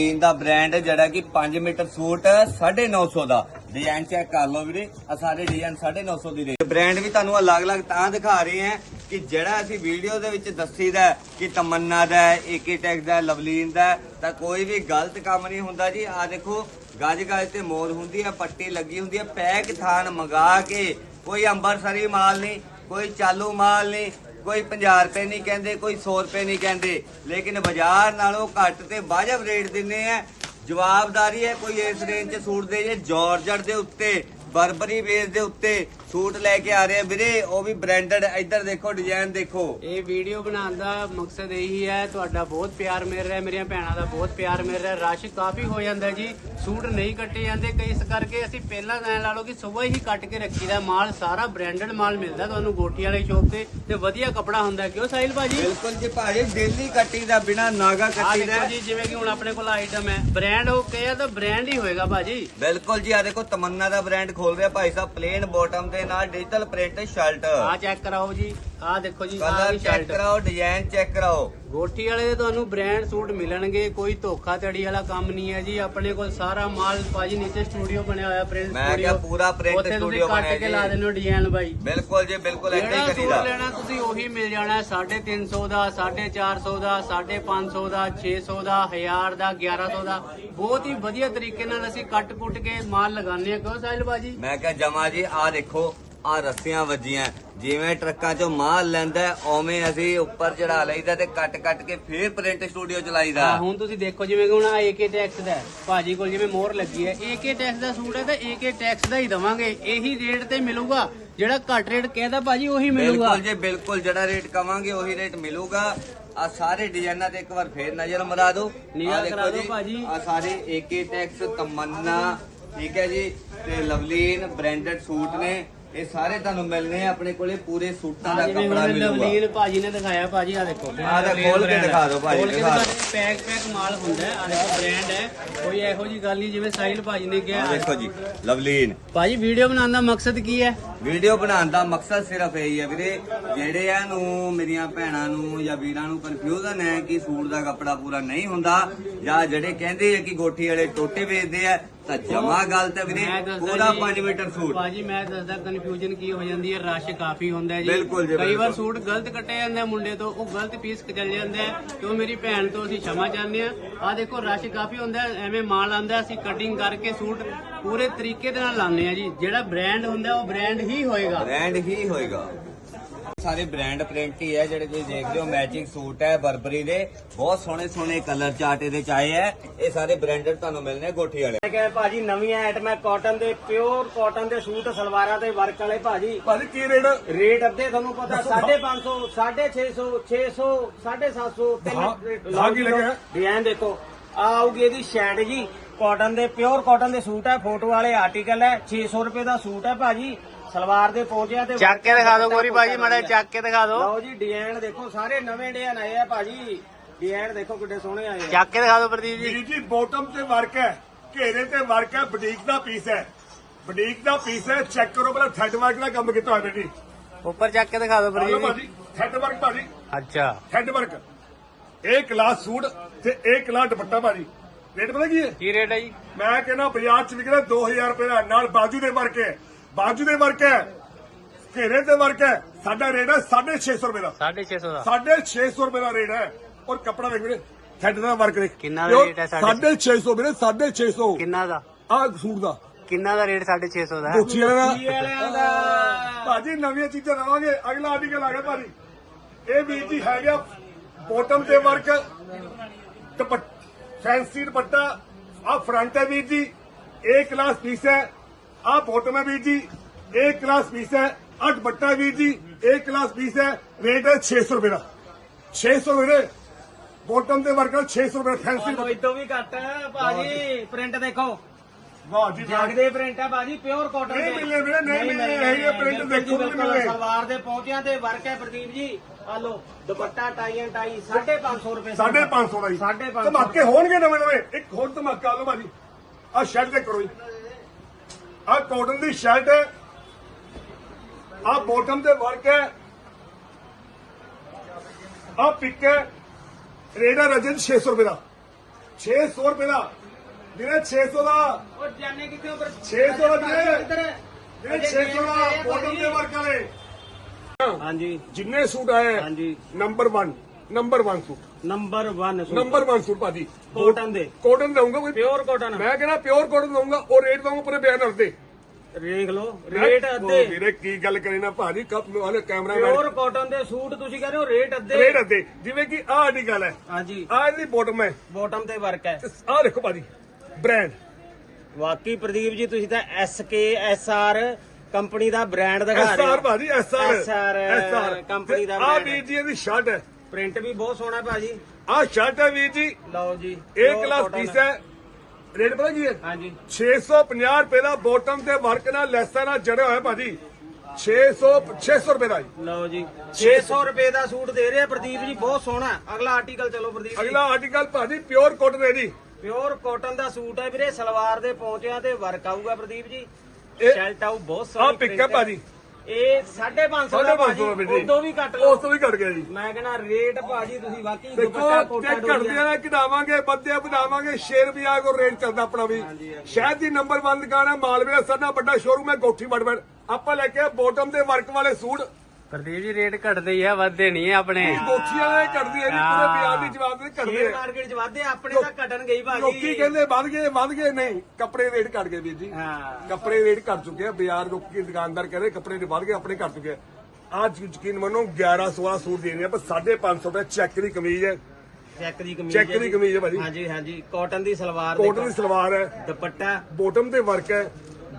ਲਵਲੀਨ ਦਾ brand ਜਿਹੜਾ ਕਿ 5 metre suit 950 ਦਾ। ਡਿਜ਼ਾਈਨ ਚੈੱਕ ਕਰ ਲਓ ਵੀਰੇ ਆ ਸਾਰੇ ਡਿਜ਼ਾਈਨ 950 ਦੀ ਰੇਂਜ ਬ੍ਰਾਂਡ ਵੀ ਤੁਹਾਨੂੰ ਅਲੱਗ-ਅਲੱਗ ਤਾਂ ਦਿਖਾ ਰਹੇ ਹਾਂ ਕਿ ਜਿਹੜਾ ਅਸੀਂ ਵੀਡੀਓ ਦੇ ਵਿੱਚ ਦੱਸੀਦਾ ਕਿ ਤਮੰਨਾ ਦਾ ਹੈ ਏਕੀਟੈਕਸ ਦਾ ਲਵਲੀਨ ਦਾ ਤਾਂ ਕੋਈ ਵੀ ਗਲਤ ਕੰਮ ਨਹੀਂ ਹੁੰਦਾ ਜੀ। ਆ ਦੇਖੋ ਗੱਜ ਗੱਜ ਤੇ ਮੋਰ ਹੁੰਦੀ ਹੈ, ਪੱਟੀ ਲੱਗੀ ਹੁੰਦੀ ਹੈ, ਪੈਕ ਥਾਨ ਮੰਗਾ ਕੇ ਕੋਈ ਅੰਬਰਸਰੀ ਮਾਲ ਨਹੀਂ, ਕੋਈ ਚਾਲੂ ਮਾਲ ਨਹੀਂ ਕੋਈ 50 ਰੁਪਏ ਨਹੀਂ ਕਹਿੰਦੇ, ਕੋਈ 100 ਰੁਪਏ ਨਹੀਂ ਕਹਿੰਦੇ। ਲੇਕਿਨ ਬਾਜ਼ਾਰ ਨਾਲੋਂ ਘੱਟ ਤੇ ਵਾਜਬ ਰੇਟ ਦਿੰਨੇ ਆ। ਜਵਾਬਦਾਰੀ ਹੈ, ਕੋਈ ਇਸ ਰੇਂਜ 'ਚ ਸੂਟ ਦੇ ਜੇ ਜਾਰਜਟ ਦੇ ਉੱਤੇ। ਬਰਬਰੀ ਬੇਸ ਦੇ ਉੱਤੇ ਸੂਟ ਲੈ ਕੇ ਆ ਰਹੇ ਆ ਵੀਰੇ ਉਹ ਵੀ ਬ੍ਰਾਂਡਡ ਇੱਧਰ ਦੇਖੋ ਡਿਜ਼ਾਈਨ ਦੇਖੋ। ਇਹ ਵੀਡੀਓ ਬਣਾਉਣ ਦਾ ਮਕਸਦ ਇਹੀ ਹੈ ਤੁਹਾਡਾ ਬਹੁਤ ਪਿਆਰ ਮਿਲ ਰਿਹਾ ਮੇਰੀਆਂ ਭੈਣਾਂ ਦਾ ਬਹੁਤ ਪਿਆਰ ਮਿਲ ਰਿਹਾ ਰਸ਼ ਕਾਫੀ ਹੋ ਜਾਂਦਾ ਜੀ ਸੂਟ ਨਹੀਂ ਕੱਟੇ ਜਾਂਦੇ ਕਈ ਇਸ ਕਰਕੇ ਅਸੀਂ ਪਹਿਲਾਂ ਐ ਲਾ ਲਓ ਕਿ ਸਵੇਰ ਹੀ ਕੱਟ ਕੇ ਰੱਖੀਦਾ ਮਾਲ ਸਾਰਾ ਬ੍ਰਾਂਡਡ ਮਾਲ ਮਿਲਦਾ ਤੁਹਾਨੂੰ ਗੋਟੀ ਵਾਲੀ ਸ਼ੋਪ ਤੇ ਤੇ ਵਧੀਆ ਕੱਪੜਾ ਹੁੰਦਾ ਕਿਉਂ ਸਾਹਿਲ ਭਾਜੀ? ਬਿਲਕੁਲ ਜੀ ਭਾਜੀ ਡੇਲੀ ਕੱਟੀ ਦਾ ਬਿਨਾ ਨਾਗਾ ਆ ਕੱਟੀ ਦਾ। ਜੀ ਜਿਵੇਂ ਕਿ ਹੁਣ ਆਪਣੇ ਕੋਲ ਆਈਟਮ ਹੈ ਬ੍ਰਾਂਡ ਹੋ ਕਿਹਾ ਤਾਂ ਬ੍ਰਾਂਡ ਹੀ ਹੋਏਗਾ ਭਾਜੀ। ਬਿਲਕੁਲ ਜੀ ਆ ਦੇਖੋ ਤਮੰਨਾ ਦਾ ਬ੍ਰਾਂਡ ਖੋਲਦੇ ਰਿਹਾ ਭਾਈ ਸਾਹਿਬ ਪਲੇਨ ਬਾਟਮ ਦੇ ਨਾਲ ਡਿਜੀਟਲ ਪ੍ਰਿੰਟ ਸ਼ਰਟ ਆ ਚੈੱਕ ਕਰਾਓ ਜੀ। ਆ ਦੇਖੋ ਜੀ ਆ ਕਲਰ ਵੀ ਚੈੱਕ ਸ਼ਰਟ ਕਰਾਓ ਡਿਜ਼ਾਈਨ ਚੈੱਕ ਕਰਾਓ। ਗੋਠੀ ਵਾਲੇ ਦੇ ਤੁਹਾਨੂੰ ਬ੍ਰਾਂਡ ਸੂਟ ਮਿਲਣਗੇ ਕੋਈ ਧੋਖਾਧੜੀ ਵਾਲਾ ਕੰਮ ਨਹੀਂ ਹੈ ਜੀ। ਆਪਣੇ ਕੋਲ ਸਾਰਾ ਮਾਲ ਭਾਜੀ ਨੀਚੇ ਸਟੂਡੀਓ ਬਣਿਆ ਹੋਇਆ ਪ੍ਰਿੰਟ ਮੈਂ ਕਿਹਾ ਪੂਰਾ print studio ਕੱਟ ਬਣਿਆ ਕੇ ਲਾ। ਦੇਣੋ ਡਿਜ਼ਾਈਨ ਬਾਈ ਬਿਲਕੁਲ ਜੀ ਬਿਲਕੁਲ ਏਦਾਂ ਜਿਹੜਾ ਹੀ ਸੂਟ ਕਰੀਦਾ ਲੈਣਾ ਤੁਸੀਂ ਉਹੀ ਮਿਲ ਜਾਣਾ 350 ਦਾ 450 ਦਾ 550 ਦਾ 600 ਦਾ 1000 ਦਾ 1100 ਦਾ। ਬਹੁਤ ਹੀ ਵਧੀਆ ਤਰੀਕੇ ਨਾਲ ਅਸੀਂ ਕੱਟ ਕੁੱਟ ਕੇ ਮਾਲ ਲਗਾਉਂਦੇ ਆ ਕਿਉਂ ਸਾਹਿਲ ਬਾਜੀ ਮੈਂ ਕਿਹਾ ਜਮਾ ਜੀ ਆ ਦੇਖੋ ਆ ਰੱਸੀਆਂ ਵੱਜੀਆਂ। ਜਿਵੇਂ ਟਰੱਕਾਂ 'ਚੋਂ ਮਾਲ ਲੈਂਦਾ ਉਵੇਂ ਅਸੀਂ ਉੱਪਰ ਚੜਾ ਲਈਦਾ ਤੇ ਕੱਟ ਕੱਟ ਕੇ ਫੇਰ ਪ੍ਰਿੰਟ ਸਟੂਡੀਓ ਚਲਾਈਦਾ। ਹਾਂ ਹੁਣ ਤੁਸੀਂ ਦੇਖੋ ਜਿਵੇਂ ਕਿ ਹੁਣ ਆ ਏਕੇ ਟੈਕਸ ਦਾ ਹੈ। ਭਾਜੀ ਕੋਲ ਜਿਵੇਂ ਮੋਹਰ ਲੱਗੀ ਹੈ ਏਕੇ ਟੈਕਸ ਦਾ ਸੂਟ ਹੈ ਤਾਂ ਏਕੇ ਟੈਕਸ ਦਾ ਹੀ ਦਵਾਂਗੇ। ਇਹੀ ਰੇਟ ਤੇ ਮਿਲੂਗਾ। ਜਿਹੜਾ ਘੱਟ ਰੇਟ ਕਹਿਦਾ ਭਾਜੀ ਉਹੀ ਮਿਲੂਗਾ। ਬਿਲਕੁਲ ਜੀ ਬਿਲਕੁਲ ਜਿਹੜਾ ਰੇਟ ਕਵਾਂਗੇ ਉਹੀ ਰੇਟ ਮਿਲੂਗਾ। ਆ ਸਾਰੇ ਡਿਜ਼ਾਈਨਾਂ ਤੇ ਇੱਕ ਵਾਰ ਫੇਰ ਨਜ਼ਰ ਮਰਾ ਦਿਓ। ਨਿਗਾਹ ਕਰਾ ਦਿਓ ਭਾਜੀ। ਆਹ ਸਾਰੇ ਏਕੇ ਟੈਕਸ ਤਮੰਨਾ ਠੀਕ ਹੈ ਜੀ ਤੇ ਲਵਲੀਨ ਬ੍ਰਾਂਡਡ ਸੂਟ ਨੇ। ਇਹ ਸਾਰੇ ਤੁਹਾਨੂੰ ਮਿਲਨੇ ਆ ਆਪਣੇ ਕੋਲੇ ਪੂਰੇ ਸੂਟਾਂ ਦਾ ਕੱਪੜਾ ਮਿਲੂਗਾ। ਲਵਲੀਨ ਭਾਜੀ ਨੇ ਦਿਖਾਇਆ ਭਾਜੀ ਆ ਦੇਖੋ। ਆਹ ਤਾਂ ਖੋਲ ਕੇ ਦਿਖਾ ਦਿਓ ਭਾਜੀ, ਖੋਲ ਕੇ ਦਿਖਾ ਦਿਓ। ਪੈਕ ਪੈਕ ਮਾਲ ਹੁੰਦਾ ਹੈ ਆ ਦੇਖੋ ਬ੍ਰਾਂਡ ਹੈ। ਕੋਈ ਇਹੋ ਜੀ ਗੱਲ ਨਹੀਂ ਜਿਵੇਂ ਸਾਹਿਲ ਭਾਜੀ ਨੇ ਕਿਹਾ। ਦੇਖੋ ਜੀ ਲਵਲੀਨ। ਭਾਜੀ ਵੀਡੀਓ ਬਣਾਉਣ ਦਾ ਮਕਸਦ ਕੀ ਹੈ? ਵੀਡੀਓ ਬਣਾਉਣ ਦਾ ਮਕਸਦ ਸਿਰਫ ਇਹ ਹੀ ਹੈ ਵੀਰੇ ਜਿਹੜੇ ਆ ਨੂੰ ਮੇਰੀਆਂ ਭੈਣਾਂ ਨੂੰ ਜਾਂ ਵੀਰਾਂ ਨੂੰ ਕਨਫਿਊਜ਼ਨ ਹੈ ਕਿ ਸੂਟ ਦਾ ਕੱਪੜਾ ਪੂਰਾ ਨਹੀਂ ਹੁੰਦਾ ਜਾਂ ਜਿਹੜੇ ਕਹਿੰਦੇ ਆ ਕਿ ਗੋਠੀ ਵਾਲੇ ਟੋਟੇ ਵੇਚਦੇ ਆ ਤਾਂ ਜਮਾ ਗੱਲ ਤਾਂ ਵੀਰੇ ਮੈਂ ਦੱਸਦਾ 5 ਮੀਟਰ ਸੂਟ। ਭਾਜੀ ਮੈਂ ਦੱਸਦਾ ਕਨਫਿਊਜ਼ਨ ਕੀ ਹੋ ਜਾਂਦੀ ਹੈ ਰਸ਼ ਕਾਫੀ ਹੁੰਦਾ ਹੈ ਜੀ ਕਈ ਵਾਰ ਸੂਟ ਗਲਤ ਕੱਟੇ ਜਾਂਦੇ ਆ ਮੁੰਡੇ ਤੋਂ ਉਹ ਗਲਤ ਪੀਸ ਚੱਲ ਜਾਂਦਾ ਹੈ ਤੇ ਉਹ ਮੇਰੀ ਭੈਣ ਤੋਂ ਅਸੀਂ ਛਮਾ ਚਾਹੁੰਦੇ ਆ ਆ ਦੇਖੋ ਰਸ਼ ਕਾਫੀ ਹੁੰਦਾ ਹੈ, ਐਵੇਂ ਮਾਲ ਆਂਦਾ ਅਸੀਂ ਕਟਿੰਗ ਕਰਕੇ ਸੂਟ ਪੂਰੇ ਤਰੀਕੇ ਦੇ ਨਾਲ ਲਾਉਂਦੇ ਆ ਜੀ। ਜਿਹੜਾ ਬ੍ਰਾਂਡ ਹੁੰਦਾ ਉਹ ਬ੍ਰਾਂਡ ਹੀ ਹੋਏਗਾ। ਬ੍ਰਾਂਡ ਹੀ ਹੋਏਗਾ। ਸਾਰੇ ਬ੍ਰਾਂਡ ਪ੍ਰਿੰਟ ਹੀ ਹੈ ਜਿਹੜੇ ਤੁਸੀਂ ਦੇਖਦੇ ਹੋ ਮੈਚਿੰਗ ਸੂਟ ਹੈ ਬਰਬਰੀ ਦੇ ਬਹੁਤ ਸੋਹਣੇ ਸੋਹਣੇ ਕਲਰ ਚਾਰਟ ਇਹਦੇ ਚ ਆਏ ਹੈ। ਇਹ ਸਾਰੇ ਬ੍ਰਾਂਡਡ ਤੁਹਾਨੂੰ ਮਿਲਨੇ ਗੋਠੀ ਵਾਲੇ। ਮੈਂ ਕਿਹਾ ਭਾਜੀ ਨਵੀਆਂ ਆਈਟਮਾਂ ਕਾਟਨ ਦੇ ਪਿਓਰ ਕਾਟਨ ਦੇ ਸੂਟ ਸਲਵਾਰਾਂ ਤੇ ਵਰਕ ਵਾਲੇ ਭਾਜੀ। ਭਾਜੀ ਕੀ ਰੇਟ ਰੇਟ ਅੱਧੇ ਤੁਹਾਨੂੰ ਪਤਾ 550 650 600 750 ਹਾਂ, ਤਿੰਨ ਹਾਂ ਕੀ ਲੱਗਿਆ? ਡਿਜ਼ਾਈਨ ਦੇਖੋ। ਆ ਆਊਗੀ ਇਹਦੀ ਸ਼ੈਡ ਜੀ। ਕਾਟਨ ਦੇ ਪਿਓਰ ਕਾਟਨ ਦੇ ਸੂਟ ਹੈ ਫੋਟੋ ਵਾਲੇ ਆਰਟੀਕਲ ਹੈ 600 ਰੁਪਏ ਦਾ ਸੂਟ ਹੈ ਭਾਜੀ। ਸਲਵਾਰ ਦੇ ਪਹੁੰਚਿਆ ਤੇ ਚੱਕ ਕੇ ਦਿਖਾ ਦਿਓ ਗੋਰੀ ਭਾਜੀ ਮਾੜਾ ਚੱਕ ਕੇ ਦਿਖਾ ਦਿਓ। ਲਓ ਜੀ ਡਿਜ਼ਾਈਨ ਦੇਖੋ ਸਾਰੇ ਨਵੇਂ ਡਿਜ਼ਾਈਨ ਆਏ ਆ ਭਾਜੀ। ਡਿਜ਼ਾਈਨ ਦੇਖੋ ਕਿੱਡੇ ਸੋਹਣੇ ਆਏ ਆ। ਚੱਕ ਕੇ ਦਿਖਾ ਦਿਓ ਪ੍ਰਦੀਪ ਜੀ। ਜੀ ਜੀ ਬਾਟਮ ਤੇ ਵਰਕ ਹੈ ਘੇਰੇ ਤੇ ਵਰਕ ਹੈ ਬੁਟੀਕ ਦਾ ਪੀਸ ਹੈ। ਬੁਟੀਕ ਦਾ ਪੀਸ ਹੈ ਚੈੱਕ ਕਰੋ ਪਹਿਲਾਂ ਥੈਡ ਵਰਕ ਦਾ ਕੰਮ ਕੀਤਾ ਹੋਇਆ ਜੀ ਉੱਪਰ ਚੱਕ ਕੇ ਦਿਖਾ ਦਿਓ ਹਲੋ ਪ੍ਰਦੀਪ ਭਾਜੀ ਥੈਡ ਵਰਕ ਭਾਜੀ। ਅੱਛਾ। ਥੈਡ ਵਰਕ ਇੱਕ ਕਲਾਸ ਸੂਟ ਤੇ ਇੱਕ ਕਲਾਸ ਦੁਪੱਟਾ ਭਾਜੀ। ਰੇਟ ਪਤਾ ਕੀ ਹੈ? ਕੀ ਰੇਟ ਹੈ ਜੀ? ਮੈਂ ਕਹਿੰਦਾ ਬਾਜ਼ਾਰ ਚ ਵਿਕਦਾ 2000 ਰੁਪਏ ਦਾ ਨਾਲ ਬਾਜੂ ਦੇ ਵਰਕ ਹੈ। ਬਾਜੂ ਦੇ ਵਰਕ ਹੈ ਘੇਰੇ ਤੇ ਵਰਕ ਹੈ ਸਾਡਾ ਰੇਟ ਹੈ 650 ਰੁਪਏ ਦਾ। 650 ਦਾ। 650 ਰੁਪਏ ਦਾ ਰੇਟ ਹੈ। ਔਰ ਕੱਪੜਾ ਵੇਖ ਵੀਰੇ ਥੈਡ ਦਾ ਵਰਕ ਦੇਖ। ਕਿੰਨਾ ਦਾ ਰੇਟ ਹੈ ਸਾਢੇ- 650 ਵੀਰੇ 650 ਕਿੰਨਾ ਦਾ? ਆਹ ਸੂਟ ਦਾ। ਕਿੰਨਾ ਦਾ ਰੇਟ 650 ਦਾ? ਕੋਚੀ ਵਾਲਾ ਕੀ ਵਾਲਿਆਂ ਦਾ। ਭਾਜੀ ਨਵੀਆਂ ਚੀਜ਼ਾਂ ਲਵਾਂਗੇ। ਅਗਲਾ ਆਰਟੀਕਲ ਆ ਗਿਆ ਭਾਜੀ। ਇਹ ਵੀਰ ਜੀ ਹੈਗਾ ਬੋਟਮ ਤੇ ਵਰਕ। ਫੈਂਸੀ ਦੁਪੱਟਾ। ਆ ਫਰੰਟ ਹੈ ਵੀਰ ਜੀ। ਇਹ ਕਲਾਸ ਪੀਸ ਹੈ। ਆ ਬੋਟਮ ਹੈ ਵੀਰ ਜੀ ਇਹ ਕਲਾਸ ਪੀਸ ਹੈ ਆ ਦੁਪੱਟਾ ਹੈ ਵੀਰ ਜੀ ਇਹ ਕਲਾਸ ਪੀਸ ਹੈ ਰੇਟ ਹੈ 600 ਰੁਪਏ ਦਾ। 600 ਰੁਪਏ ਬੋਟਮ ਤੇ ਵਰਕ 600 ਰੁਪਏ ਫੈਂਸੀ ਇਦੋਂ ਵੀ ਘੱਟ ਹੈ ਭਾਜੀ ਪ੍ਰਿੰਟ ਦੇਖੋ। ਵਾਹ ਜੀ ਜਗਦੇ ਪ੍ਰਿੰਟ ਹੈ ਭਾਜੀ ਪਿਓਰ ਕਾਟਨ ਨਹੀਂ ਮਿਲਨੇ ਵੀਰੇ, ਨਹੀਂ ਮਿਲਨੇ, ਇਹ print ਦੇਖੋ ਨਹੀਂ ਮਿਲਨੇ। ਸਲਵਾਰ ਦੇ ਪਹੁੰਚਿਆਂ ਤੇ ਵਰਕ ਹੈ ਪ੍ਰਦੀਪ ਜੀ। ਆ ਲੋ ਦੁਪੱਟਾ ਟਾਈ ਐਂਡ ਟਾਈ 550 ਰੁਪਏ ਸੂਟ। 550 ਦਾ ਜੀ। 550 ਧਮਾਕੇ ਹੋਣਗੇ ਨਵੇਂ ਨਵੇਂ ਇੱਕ ਹੋਰ ਧਮਾਕਾ ਲਓ ਭਾਜੀ। ਆ ਸ਼ਰਟ ਚੈੱਕ ਕਰੋ ਜੀ। ਆ ਕਾਟਨ ਦੀ ਸ਼ਰਟ ਹੈ। ਆ ਬੋਟਮ ਤੇ ਵਰਕ ਹੈ। ਆ ਪਿਕ ਹੈ। ਰੇਟ ਹੈ ਰਜਨ 600 ਰੁਪਏ ਦਾ। 600 ਰੁਪਏ ਦਾ। ਵੀਰੇ 600 ਦਾ। ਉਹ ਜਾਣੇ ਕਿੱਥੇ ਉਧਰ 600 ਦਾ ਵੀਰੇ। ਵੀਰੇ 600 ਦਾ ਬੋਟਮ ਦੇ ਵਰਕ ਵਾਲੇ। ਹਾਂਜੀ। ਜਿੰਨੇ ਸੂਟ ਆਏ ਹੈ, ਹਾਂਜੀ। Number 1 number 1 suit. Number 1 number 1 suit ਭਾਜੀ। ਕੋਟਨ ਦੇ। ਕੋਟਨ ਦਊਂਗਾ ਕੋਈ? ਪਿਓਰ ਕੋਟਨ ਮੈਂ ਕਹਿੰਦਾ ਪਿਓਰ ਕੋਟਨ ਦਊਂਗਾ ਉਹ ਰੇਟ ਦਊਂਗਾ ਪੂਰੇ ਬਿਆਨ ਕਰਦੇ ਦੇਖ ਲਓ ਰੇਟ ਅੱਧੇ। ਵੀਰੇ ਕੀ ਗੱਲ ਕਰੇ ਨਾ ਭਾਜੀ ਕੱਪ ਵਾਲੇ ਕੈਮਰਾ ਪਿਓਰ ਕਾਟਨ ਦੇ ਸੂਟ ਤੁਸੀਂ ਕਹਿੰਦੇ ਹੋ ਰੇਟ ਅੱਧੇ। ਰੇਟ ਅੱਦੇ ਜਿਵੇਂ ਕਿ ਆਹ ਆਰਟੀਕਲ ਹੈ। ਹਾਂਜੀ ਆਹ ਇਹਦੀ ਬੋਟਮ ਹੈ। ਬਾਟਮ ਤੇ ਵਰਕ ਹੈ। ਆਹ ਦੇਖੋ ਭਾਜੀ ਬ੍ਰਾਂਡ ਵਾਕਈ ਪ੍ਰਦੀਪ ਜੀ ਤੁਸੀਂ ਤਾਂ S K S R company ਦਾ ਬ੍ਰਾਂਡ ਦਿਖਾ ਰਹੇ ਹੋ। ਭਾਜੀ ਐਸਆਰ SR ਐਸਆਰ ਕੰਪਨੀ ਦਾ ਆਹ ਵੀਰ ਜੀ ਇਹਦੀ ਸ਼ਰਟ ਹੈ। ਪ੍ਰਿੰਟ ਵੀ ਬਹੁਤ ਸੋਹਣਾ ਭਾਜੀ। ਆਹ ਸ਼ਰਟ ਹੈ ਵੀਰ ਜੀ। ਲਓ ਜੀ ਇਹ ਕਲਾਸ cotton ਪੀਸ ਹੈ। ਰੇਟ ਪਤਾ ਕੀ ਹੈ ਹਾਂਜੀ। 650 ਰੁਪਏ ਦਾ ਬੋਟਮ ਤੇ ਵਰਕ ਨਾਲ ਲੈਸਾਂ ਨਾਲ ਜੜਿਆ ਹੋਇਆ ਭਾਜੀ। 600 600 ਰੁਪਏ ਦਾ ਜੀ। ਲਓ ਜੀ 600 ਰੁਪਏ ਦਾ ਸੂਟ ਦੇ ਰਹੇ ਆ ਪ੍ਰਦੀਪ ਜੀ ਬਹੁਤ ਸੋਹਣਾ ਅਗਲਾ ਆਰਟੀਕਲ ਚਲੋ ਪ੍ਰਦੀਪ ਜੀ। ਅਗਲਾ ਆਰਟੀਕਲ ਭਾਜੀ ਪਿਓਰ ਕਾਟਨ ਹੈ ਜੀ। ਪਿਓਰ ਕਾਟਨ ਦਾ ਸੂਟ ਹੈ ਵੀਰੇ ਸਲਵਾਰ ਦੇ ਪੌਂਚਿਆਂ ਤੇ ਵਰਕ ਆਊਗਾ ਪ੍ਰਦੀਪ ਜੀ। ਸ਼ੈਲਟ ਆਊ ਬਹੁਤ ਸੋਹਣੀ ਪਿਕ ਹੈ। ਭਾਜੀ। ਇਹ 550 ਦਾ 550 ਭਾਜੀ ਦਾ ਵੀਰ ਜੀ। ਉਦੋਂ ਵੀ ਘੱਟ ਲਓ। ਉਸ ਤੋਂ ਵੀ ਘਟ ਗਿਆ ਜੀ। ਮੈਂ ਕਹਿੰਦਾ ਰੇਟ ਭਾਜੀ ਤੁਸੀਂ ਵਾਕਈ ਦੇਖੋ ਦੁਪੱਟਾ ਕੋਟਾ ਚੈੱਕ ਕਰਦੇ ਆ ਕਢਾਵਾਂਗੇ ਬੰਦੇ ਵਧਾਵਾਂਗੇ ਸ਼ੇਰ ਵੀ ਆ ਕੋ ਰੇਟ ਚੱਲਦਾ ਆਪਣਾ ਵੀ। ਸ਼ਹਿਰ ਦੀ ਨੰਬਰ 1 ਦੁਕਾਨ ਹੈ ਮਾਲਵੇ ਦਾ ਸਾਡਾ ਵੱਡਾ ਸ਼ੋਰੂਮ ਹੈ ਗੋਠੀ ਬੜਬੜ ਆਪਾਂ ਲੈ ਕੇ ਬੋਟਮ ਦੇ ਵਰਕ ਵਾਲੇ ਸੂਟ ਪ੍ਰਦੀਪ ਜੀ ਰੇਟ ਘਟਦੇ ਹੀ ਆ ਵੱਧਦੇ ਨਹੀਂ ਆ ਆਪਣੇ। ਗੋਠੀਆਂ ਵਾਲੇ ਘਟਦੀ ਹੈ ਜੀ ਪੂਰੇ ਬਿਆਨ ਦੀ ਜਵਾਬ ਦੇ ਘਟਦੇ ਸ਼ੇਅਰ ਆ। ਮਾਰਕੀਟ ਚ ਵਾਧੇ ਆਪਣੇ ਤਾਂ ਘਟਣ ਗਈ ਭਾਜੀ। ਲੋਕੀ ਕਹਿੰਦੇ ਵੱਧ ਗਏ ਵੱਧ ਗਏ ਨਹੀਂ ਕੱਪੜੇ ਰੇਟ ਘਟ ਗਏ ਵੀਰ ਜੀ। ਹਾਂ। ਕੱਪੜੇ ਰੇਟ ਘਟ ਚੁੱਕੇ ਆ ਬਾਜ਼ਾਰ ਲੋਕੀ ਦੁਕਾਨਦਾਰ ਕਹਿੰਦੇ ਕੱਪੜੇ ਰੇਟ ਵੱਧ ਗਏ ਆਪਣੇ ਘਟ ਚੁੱਕੇ ਆ। ਅੱਜ ਯਕੀਨ ਮੰਨੋ 11 16 ਸੂਟ ਦੇ ਰਹੇ ਆ ਪਰ 550 ਰੁਪਏ ਚੈੱਕ ਦੀ ਕਮੀਜ਼ ਹੈ। ਚੈੱਕ ਦੀ ਚੈੱਕ ਦੀ। ਕਮੀਜ਼ ਹੈ ਭਾਜੀ। ਹਾਂਜੀ ਹਾਂਜੀ ਕਾਟਨ ਦੀ ਸਲਵਾਰ ਕੋਟਨ ਦੀ ਸਲਵਾਰ ਹੈ। ਦੁਪੱਟਾ। ਬੋਟਮ ਤੇ ਵਰਕ ਹੈ।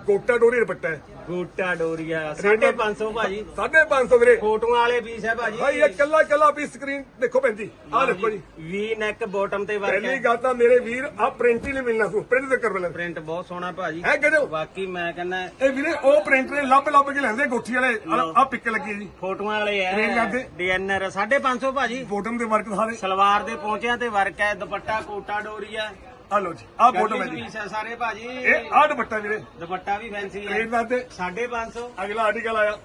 ਗੋਟਾ ਡੋਰੀ ਦੁਪੱਟਾ ਹੈ। ਗੋਟਾ ਡੋਰੀਆ 550 ਭਾਜੀ। 550 ਵੀਰੇ। ਫੋਟੋਆਂ ਵਾਲੇ ਪੀਸ ਹੈ ਭਾਜੀ। ਭਾਈ ਇਹ ਕੱਲਾ ਕੱਲਾ ਵੀ ਸਕਰੀਨ ਦੇਖੋ ਜੀ ਆਹ ਦੇਖੋ ਜੀ ਵੀ ਨੈਕ ਬਾਟਮ ਤੇ ਵਰਕ ਪਹਿਲੀ ਗੱਲ ਤਾਂ ਮੇਰੇ ਵੀਰ ਆ ਪ੍ਰਿੰਟ ਹੀ ਨਹੀਂ ਮਿਲਣਾ ਤੁਹਾਨੂੰ ਪ੍ਰਿੰਟ ਤੇ ਕਰ ਲੈਣਾ ਪ੍ਰਿੰਟ ਬਹੁਤ ਸੋਹਣਾ ਭਾਜੀ। ਹੈ ਕਿਹੜੇ ਬਾਕੀ ਮੈਂ ਕਹਿੰਦਾ ਇਹ ਵੀਰੇ ਉਹ ਪ੍ਰਿੰਟ ਨੇ ਲੱਭ ਲੱਭ ਕੇ ਲੈਂਦੇ ਗੋਠੀ ਵਾਲੇ। ਆ ਪਿੱਕ ਲੱਗੀ ਜੀ। ਫੋਟੋਆਂ ਵਾਲੇ ਹੈ। ਡੀਐਨਆਰ 550 ਭਾਜੀ। ਬੋਟਮ ਦੇ ਵਰਕ ਸਾਰੇ। ਸਲਵਾਰ ਦੇ ਪਹੁੰਚਿਆਂ ਤੇ ਵਰਕ ਹੈ ਦੁਪੱਟਾ ਕੋਟਾ ਡੋਰੀਆ। ਆ ਲਓ ਜੀ ਆ ਬੋਟਮ ਹੈ ਜੀ ਸਾਰੇ ਭਾਜੀ। ਇਹ ਆ ਦੁਪੱਟਾ ਵੀਰੇ। ਦੁਪੱਟਾ ਵੀ ਫੈਂਸੀ ਹੈ ਰੇਟ ਦਾ ਤੇ 550 ਅਗਲਾ ਆਰਟੀਕਲ ਆਇਆ।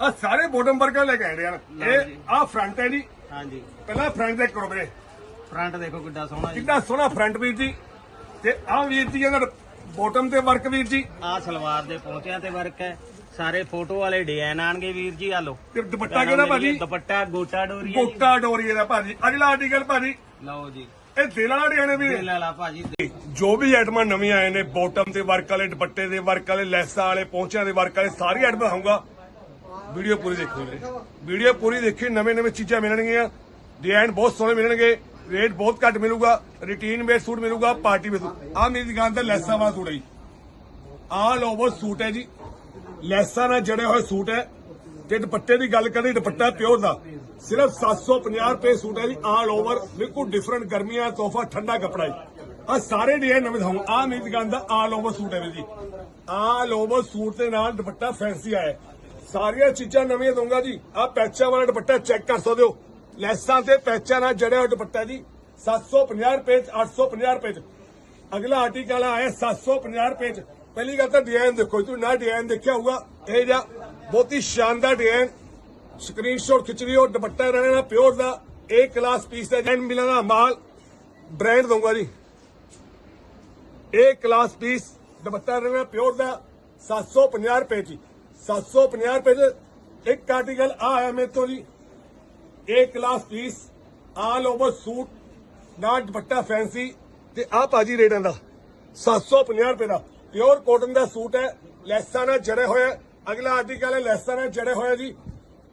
ਆ ਸਾਰੇ ਬੋਟਮ ਵਰਕਾਂ ਲੈ ਕੇ ਆਏ ਯਾਰ। ਇਹ ਆ ਫਰੰਟ ਹੈ ਜੀ। ਹਾਂਜੀ। ਪਹਿਲਾਂ ਫਰੰਟ ਦੇ ਕਰੋ ਵੀਰੇ। ਫਰੰਟ ਦੇਖੋ ਕਿੱਡਾ ਸੋਹਣਾ ਜੀ। ਕਿੰਨਾ ਸੋਹਣਾ ਫਰੰਟ ਵੀਰ ਜੀ। ਤੇ ਆ ਵੀਰ ਜੀ ਇਹਨਾਂ ਬੋਟਮ ਤੇ ਵਰਕ ਵੀਰ ਜੀ। ਆ ਸਲਵਾਰ ਦੇ ਪਹੁੰਚਿਆਂ ਤੇ ਵਰਕ ਹੈ। ਸਾਰੇ ਫੋਟੋ ਵਾਲੇ ਡਿਜ਼ਾਈਨ ਆਣਗੇ ਵੀਰ ਜੀ ਆ ਲੋ ਤੇ ਦੁਪੱਟਾ ਕਿਹੜਾ ਭਾਜੀ? ਦੁਪੱਟਾ ਗੋਟਾ ਡੋਰੀਆ ਜੀ। ਕੋਟਾ ਡੋਰੀਏ ਦਾ ਭਾਜੀ। ਅਗਲਾ ਆਰਟੀਕਲ ਭਾਜੀ। ਲਓ ਜੀ। ਇਹ ਦਿਲ ਵਾਲਾ ਡਿਆਣੇ ਵੀ ਇਹ ਲੈ ਲਾ ਭਾਜੀ ਜੋ ਵੀ ਆਈਟਮਾਂ ਨਵੀਆਂ ਆਏ ਨੇ ਬੋਟਮ ਤੇ ਵਰਕ ਵਾਲੇ ਦੁਪੱਟੇ ਦੇ ਵਰਕ ਵਾਲੇ ਲੈਸਾਂ ਵਾਲੇ ਪਹੁੰਚਿਆਂ ਦੇ ਵਰਕ ਵਾਲੇ ਸਾਰੀ ਆਈਟਮ ਦਿਖਾਊਂਗਾ। ਵੀਡੀਓ ਪੂਰੀ ਦੇਖੋ ਜੀ ਵੀਡੀਓ ਪੂਰੀ ਦੇਖੀ ਨਵੇਂ ਨਵੇਂ ਚੀਜ਼ਾਂ ਮਿਲਣਗੀਆਂ। ਡਿਜ਼ਾਈਨ ਬਹੁਤ ਸੋਹਣੇ ਮਿਲਣਗੇ। ਰੇਟ ਬਹੁਤ ਘੱਟ ਮਿਲੂਗਾ। ਰੂਟੀਨ ਵੇਅਰ ਸੂਟ ਮਿਲੂਗਾ ਪਾਰਟੀ ਵੇਅਰ ਸੂਟ ਆ ਮੇਰੀ ਦੁਕਾਨ ਤੇ ਲੈਸਾਂ ਵਾਲਾ ਸੂਟ ਹੈ ਜੀ। ਆਲ ਓਵਰ ਸੂਟ ਹੈ ਜੀ। ਲੈਸਾਂ ਨਾਲ ਜੜੇ ਹੋਏ ਸੂਟ ਹੈ। ਜੇ ਦੁਪੱਟੇ ਦੀ ਗੱਲ ਕਰੀ ਦੁਪੱਟਾ ਪਿਓਰ ਦਾ। ਸਿਰਫ 750 ਰੁਪਏ ਸੂਟ ਹੈ ਜੀ ਆਲ ਓਵਰ ਬਿਲਕੁਲ ਡਿਫਰੈਂਟ ਗਰਮੀਆਂ, ਤੋਹਫਾ, ਠੰਡਾ ਕਪੜਾ ਹੈ ਆ ਸਾਰੇ ਡਿਜ਼ਾਈਨ ਨਵੇਂ ਦਿਖਾਉਂ ਆ ਮੇਰੀ ਦੁਕਾਨ ਦਾ ਆਲ ਓਵਰ ਸੂਟ ਹੈ ਜੀ। ਆਲ ਓਵਰ ਸੂਟ ਦੇ ਨਾਲ ਦੁਪੱਟਾ ਫੈਂਸੀ ਆਇਆ ਸਾਰੀਆਂ ਚੀਜ਼ਾਂ ਨਵੀਆਂ ਦਊਂਗਾ ਜੀ। ਆ ਪੈਚਾਂ ਵਾਲਾ ਦੁਪੱਟਾ ਚੈੱਕ ਕਰ ਸਕਦੇ ਹੋ। ਲੈਸਾਂ ਤੇ ਪੈਚਾ ਨਾਲ ਜੜਿਆ ਹੋਇਆ ਦੁਪੱਟਾ ਜੀ। 750 ਰੁਪਏ ਚ 850 ਰੁਪਏ ਚ। ਅਗਲਾ ਆਰਟੀਕਲ ਆਇਆ 750 ਰੁਪਏ ਚ। ਪਹਿਲੀ ਗੱਲ ਤਾਂ ਡਿਜ਼ਾਈਨ ਦੇਖੋ ਤੁਸੀਂ ਨਾ ਡਿਜ਼ਾਈਨ ਦੇਖਿਆ ਹੋਊਗਾ। ਇਹ ਜਿਹਾ ਬਹੁਤ ਹੀ ਸ਼ਾਨਦਾਰ ਡਿਜ਼ਾਈਨ ਸਕਰੀਨਸ਼ਾਟ ਖਿੱਚ ਲਿਓ ਦੁਪੱਟਾ ਰਹਿਣਾ ਪਿਓਰ ਦਾ A ਕਲਾਸ ਪੀਸ ਦਾ ਡਿਜ਼ਾਈਨ ਮਿਲਣਾ ਮਾਲ ਬ੍ਰਾਂਡ ਦਊਂਗਾ ਜੀ। A ਕਲਾਸ ਪੀਸ ਦੁਪੱਟਾ ਰਹਿਣਾ ਪਿਓਰ ਦਾ 750 ਰੁਪਏ ਜੀ। 750 ਰੁਪਏ ਚ ਇੱਕ ਆਰਟੀਕਲ ਆ ਆਇਆ ਮੇਰੇ ਤੋਂ ਜੀ। A class piece all over suit ਨਾਲ ਦੁਪੱਟਾ ਫੈਂਸੀ ਤੇ ਆ ਭਾਜੀ ਰੇਟਾਂ ਦਾ। 750 ਰੁਪਏ ਦਾ। ਪਿਓਰ ਕਾਟਨ ਦਾ ਸੂਟ ਹੈ, ਲੈਸਾਂ ਨਾਲ ਜੜੇ ਹੋਇਆ ਅਗਲਾ ਆਰਟੀਕਲ ਹੈ ਲੈਸਾਂ ਨਾਲ ਜੜੇ ਹੋਇਆ ਜੀ,